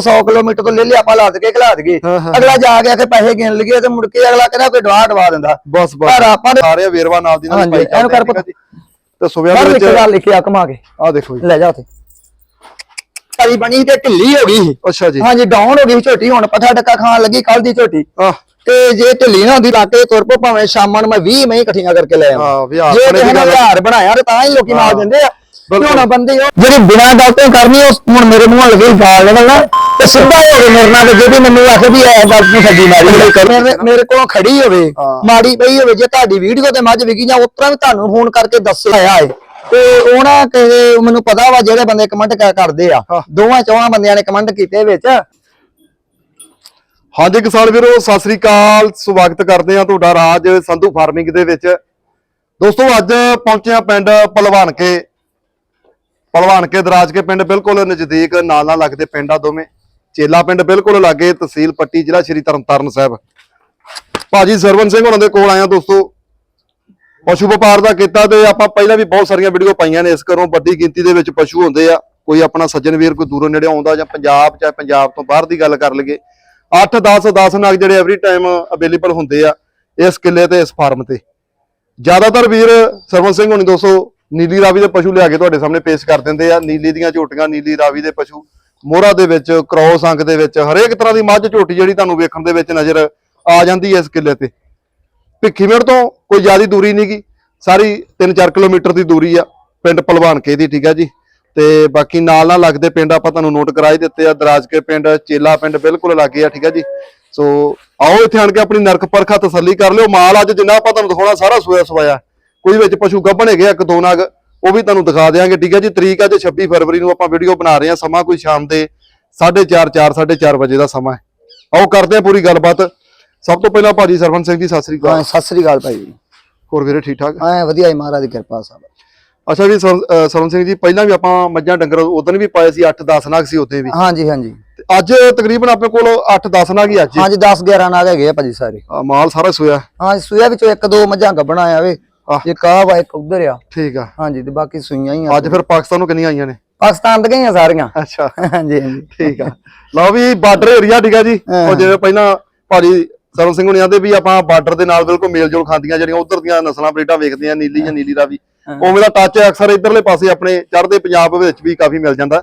100 kilometre ਤੋਂ ਲੈ ਲਿਆ ਆਪਾਂ ਲੱਦ ਕੇ ਖਿਲਾ ਦਈਏ। ਹਾਂ, ਹਾਂ। ਅਗਲਾ ਜਾ ਕੇ ਆਖੇ ਪੈਸੇ ਗਿਣ ਲਈਏ ਤੇ ਮੁੜ ਕੇ ਅਗਲਾ ਕਹਿੰਦਾ ਕੋਈ ਡਵਾ ਡਵਾ ਦਿੰਦਾ। ਬਸ ਬਸ। ਪਰ ਆਪਾਂ ਸਾਰੇ ਵੇਰਵਾ ਨਾਲ ਦੀ ਨਾਲ ਪਾਈ ਇਹਨੂੰ ਕਰ ਠੀਕ ਆ ਜੀ। ਤੇ ਸੁਬਿਆ ਦੇ ਵਿੱਚ ਲਿਖਿਆ ਕਮਾ ਕੇ। ਆ ਦੇਖੋ ਜੀ। ਲੈ ਜਾ ਉੱਥੇ। ਕਰੀ ਬਣੀ ਤੇ ਢਿੱਲੀ ਹੋ ਗਈ। ਅੱਛਾ ਜੀ। ਹਾਂਜੀ ਡਾਊਨ ਹੋ ਗਈ ਝੋਟੀ ਹੁਣ ਪੱਠਾ ਟੱਕਾ ਖਾਣ ਲੱਗੀ ਕੱਲ ਦੀ ਝੋਟੀ। ਆ ਤੇ ਜੇ ਢਿੱਲੀ ਨਾ ਹੁੰਦੀ ਲਾਟੇ ਤੁਰ ਪੋ ਭਾਵੇਂ ਸ਼ਾਮਾਂ ਨੂੰ ਮੈਂ 20 ਮੈਂ ਇਕੱਠੀਆਂ ਕਰਕੇ ਲੈ ਆਵਾਂ। ਜੇ ਕਿਸੇ ਨੇ। ਵਿਹਾਰ ਬਣਾਇਆ ਤੇ ਤਾਂ ਹੀ ਲੋਕੀ ਮਾਰ ਦਿੰਦੇ ਆ। ਹੁਣ ਬੰਦੇ ਉਹ ਜਿਹੜੀ ਬਿਨਾਂ ਡਾਕਟਰ ਕਰਨੀ ਉਹ ਹੁਣ ਮੇਰੇ ਮੂੰਹੋਂ ਲੱਗੀ ਗਾਲ ਨਿਕਲਣਾ। ਤੇ ਸਿੱਧਾ ਹੋ ਕੇ ਮੇਰੇ ਨਾਲ ਜੇ ਵੀ ਮੈਨੂੰ ਆਖੇ ਵੀ ਇਹ ਗੱਲ ਨਹੀਂ ਸੱਜੀ ਮਾਰੀ ਮੇਰੇ ਮੇਰੇ ਕੋਲੋਂ ਖੜੀ ਹੋਵੇ ਹਾਂ। ਮਾੜੀ ਪਈ ਹੋਵੇ ਜੇ ਤੁਹਾਡੀ ਵੀਡੀਓ ਤੇ ਮੱਝ ਵਿਕੀ ਜਾਂ ਉਤਰਾ ਵੀ ਤੁਹਾਨੂੰ ਫੋਨ ਕਰਕੇ ਦੱਸਿਆ ਏ। ਤੇ ਉਹਨਾਂ ਕਿ ਮੈਨੂੰ ਪਤਾ ਵਾ ਜਿਹੜੇ ਬੰਦੇ ਕਮੈਂਟ ਕਰਦੇ ਆ। ਦੋਵਾਂ ਚੌਹਾਂ ਬੰਦਿਆਂ ਨੇ ਕਮੈਂਟ ਕੀਤੇ ਵਿੱਚ। ਹਾਂਜੀ ਕਿਸਾਨ ਵੀਰੋ ਸਤਿ ਸ੍ਰੀ ਅਕਾਲ। ਸਵਾਗਤ ਕਰਦੇ ਆ ਤੁਹਾਡਾ ਰਾਜ ਸੰਧੂ ਫਾਰਮਿੰਗ ਦੇ ਵਿੱਚ। ਦੋਸਤੋ ਅੱਜ ਪਹੁੰਚੇ ਆ ਪਿੰਡ ਪਹਿਲਵਾਨ ਕੇ ਪਹਿਲਵਾਨ ਕੇ ਦਰਾਜ ਕੇ ਪਿੰਡ ਬਿਲਕੁਲ ਨਜ਼ਦੀਕ, ਨਾਲ ਨਾਲ ਲੱਗਦੇ ਪਿੰਡ ਆ ਦੋਵੇਂ। ਚੇਲਾ ਪਿੰਡ ਬਿਲਕੁਲ ਲਾਗੇ, ਤਹਿਸੀਲ ਪੱਟੀ, ਜ਼ਿਲ੍ਹਾ ਸ਼੍ਰੀ ਤਰਨਤਾਰਨ ਸਾਹਿਬ। ਭਾਜੀ ਸਰਵਨ ਸਿੰਘ ਉਹਨਾਂ ਦੇ ਕੋਲ ਆਇਆ ਦੋਸਤੋ। ਪਸ਼ੂ ਵਪਾਰ ਦਾ ਕੀਤਾ ਤੇ ਆਪਾਂ ਪਹਿਲਾਂ ਵੀ ਬਹੁਤ ਸਾਰੀਆਂ ਵੀਡੀਓ ਪਾਈਆਂ ਨੇ, ਇਸ ਘਰੋਂ ਵੱਡੀ ਗਿਣਤੀ ਦੇ ਵਿੱਚ ਪਸ਼ੂ ਹੁੰਦੇ ਆ। ਕੋਈ ਆਪਣਾ ਸੱਜਣ ਵੀਰ ਕੋਈ ਦੂਰੋਂ ਨੇੜੇ ਆਉਂਦਾ ਜਾਂ ਪੰਜਾਬ ਜਾਂ ਪੰਜਾਬ ਤੋਂ ਬਾਹਰ ਦੀ ਗੱਲ ਕਰ ਲਈਏ। 8 10 10 ਨਗ ਜਿਹੜੇ ਐਵਰੀ ਟਾਈਮ ਅਵੇਲੇਬਲ ਹੁੰਦੇ ਆ, ਇਸ ਕਿੱਲੇ ਤੇ, ਇਸ ਫਾਰਮ ਤੇ। ਜ਼ਿਆਦਾਤਰ ਵੀਰ ਸਰਵਨ ਸਿੰਘ ਹੁਣੀ ਦੋਸਤੋ ਨੀਲੀ ਰਾਵੀ ਦੇ ਪਸ਼ੂ ਲਿਆ ਕੇ ਤੁਹਾਡੇ ਸਾਹਮਣੇ ਪੇਸ਼ ਕਰ ਦਿੰਦੇ ਆ। ਨੀਲੀ ਦੀਆਂ ਝੋਟੀਆਂ, ਨੀਲੀ ਰਾਵੀ ਦੇ ਪਸ਼ੂ। ਮੋਹਰਾ ਦੇ ਵਿੱਚ, ਕ੍ਰੋਸ ਅੰਕ ਦੇ ਵਿੱਚ, ਹਰੇਕ ਤਰ੍ਹਾਂ ਦੀ ਮੱਝ ਝੋਟੀ ਜਿਹੜੀ ਤੁਹਾਨੂੰ ਵੇਖਣ ਦੇ ਵਿੱਚ ਨਜ਼ਰ ਆ ਜਾਂਦੀ ਹੈ ਇਸ ਕਿੱਲੇ ਤੇ। ਭਿੱਖੀਵਿੰਡ ਤੋਂ ਕੋਈ ਜ਼ਿਆਦਾ ਦੂਰੀ ਨਹੀਂ ਨਹੀਂਗੀ ਸਾਰੀ 3-4 ਕਿਲੋਮੀਟਰ ਦੀ ਦੂਰੀ ਆ, ਪਿੰਡ ਭਲਵਾਨਕੇ ਦੀ, ਠੀਕ ਆ ਜੀ। ਤੇ ਬਾਕੀ ਨਾਲ ਨਾਲ ਲੱਗਦੇ ਪਿੰਡ ਆਪਾਂ ਤੁਹਾਨੂੰ ਨੋਟ ਕਰਾਈ ਦਿੱਤੇ ਆ। ਦਰਾਜਕੇ ਪਿੰਡ, ਚੇਲਾ ਪਿੰਡ ਬਿਲਕੁਲ ਲਾਗੇ ਆ, ਠੀਕ ਆ ਜੀ। ਸੋ ਆਓ ਇੱਥੇ ਆਣ ਕੇ ਆਪਣੀ ਨਰਕ ਪਰਖਾ ਤਸੱਲੀ ਕਰ ਲਿਓ। ਮਾਲ ਅੱਜ ਜਿੰਨਾ ਆਪਾਂ ਤੁਹਾਨੂੰ ਦਿਖਾਉਣਾ, ਸਾਰਾ ਸੋਇਆ ਸਵਾਇਆ ਕੋਈ ਵਿੱਚ ਪਸ਼ੂ ਗੱਭਣ ਹੈਗੇ ਇੱਕ ਦੋ ਨਗ ਉਹ ਵੀ ਤੁਹਾਨੂੰ ਦਿਖਾ ਦੇਵਾਂਗੇ ਠੀਕ ਆ ਜੀ? ਤਰੀਕ ਅੱਜ 26 ਫਰਵਰੀ ਨੂੰ ਆਪਾਂ ਵੀਡੀਓ ਬਣਾ ਰਹੇ ਆ ਸਮਾਂ ਕੋਈ ਸ਼ਾਮ ਦੇ 4:30 4 4:30 ਵਜੇ ਦਾ ਸਮਾਂ ਹੈ। ਆਓ ਕਰਦੇ ਆ ਪੂਰੀ ਗੱਲਬਾਤ। ਸਭ ਤੋਂ ਪਹਿਲਾਂ ਭਾਜੀ ਸਰਵਨ ਸਿੰਘ ਜੀ ਸਤਿ ਸ੍ਰੀ ਹਾਂ ਅਕਾਲ ਸਤਿ ਸ੍ਰੀ ਅਕਾਲ ਭਾਈ ਹੋਰ ਵੀਰੇ ਠੀਕ ਠਾਕ? ਐ ਵਧੀਆ ਹੀ ਮਹਾਰਾਜ ਦੀ ਕਿਰਪਾ ਸਾਹਿਬ ਅੱਛਾ ਅਹ ਸਰਵਨ ਸਿੰਘ ਜੀ ਪਹਿਲਾਂ ਵੀ ਆਪਾਂ ਮੱਝਾਂ ਡੰਗਰ ਉਦੋਂ ਵੀ ਪਾਏ ਸੀ 8-10 ਨਾਗ ਸੀ ਉੱਥੇ ਵੀ? ਹਾਂਜੀ ਹਾਂਜੀ। ਅੱਜ ਤਕਰੀਬਨ ਆਪਣੇ ਕੋਲ 8-10 ਨਾਗ ਹੀ ਅੱਜ। ਹੀ। ਹਾਂਜੀ 10 11 ਨਾਗ ਹੈਗੇ ਆ ਭਾਜੀ ਸਾਰੇ। ਮਾਲ ਸਾਰਾ ਸੋਇਆ। ਹਾਂ ਸੂਇਆ ਵਿੱਚੋਂ ਇੱਕ ਦੋ ਮੱਝਾਂ ਗੱਬਣਾ ਆ ਇੱਕ ਆਹ ਵਾ ਇੱਕ ਉਧਰ ਆ। ਠੀਕ ਆ। ਹਾਂਜੀ ਤੇ ਬਾਕੀ ਸੂਈਆਂ ਹੀ ਆ। ਅੱਜ ਫਿਰ ਪਾਕਿਸਤਾਨ ਨੂੰ ਕਿੰਨੀਆਂ ਆਈਆਂ ਨੇ? ਪਾਕਿਸਤਾਨ ਦੀਆਂ ਹੀ ਆ ਸਾਰੀਆਂ। ਅੱਛਾ। ਹਾਂਜੀ ਹਾਂਜੀ। ਠੀਕ ਆ। ਲਓ ਵੀ ਬਾਰਡਰ ਏਰੀਆ ਠੀਕ ਆ ਜੀ। ਉਹ ਜਿਵੇਂ ਪਹਿਲਾਂ ਭਾਜੀ ਸਰਵਨ ਸਿੰਘ ਹੁਣੀ ਆਂਦੇ ਵੀ ਆਪਾਂ ਬਾਰਡਰ ਦੇ ਨਾਲ ਬਿਲਕੁਲ ਮੇਲ ਜੋਲ ਖਾਂਦੀਆਂ ਜਿਹੜੀਆਂ ਉਧਰ ਦੀਆਂ ਨਸਲਾਂ ਬਰੀਡਾਂ ਵੇਖਦੇ ਆ ਨੀਲੀ ਜਾਂ ਨੀਲੀ ਦਾ ਵੀ। ਉਵੇਂ ਦਾ ਟੱਚ ਅਕਸਰ ਇਧਰਲੇ ਪਾਸੇ ਆਪਣੇ ਚੜ੍ਹਦੇ ਪੰਜਾਬ ਵਿੱਚ ਵੀ ਕਾਫੀ ਮਿਲ ਜਾਂਦਾ।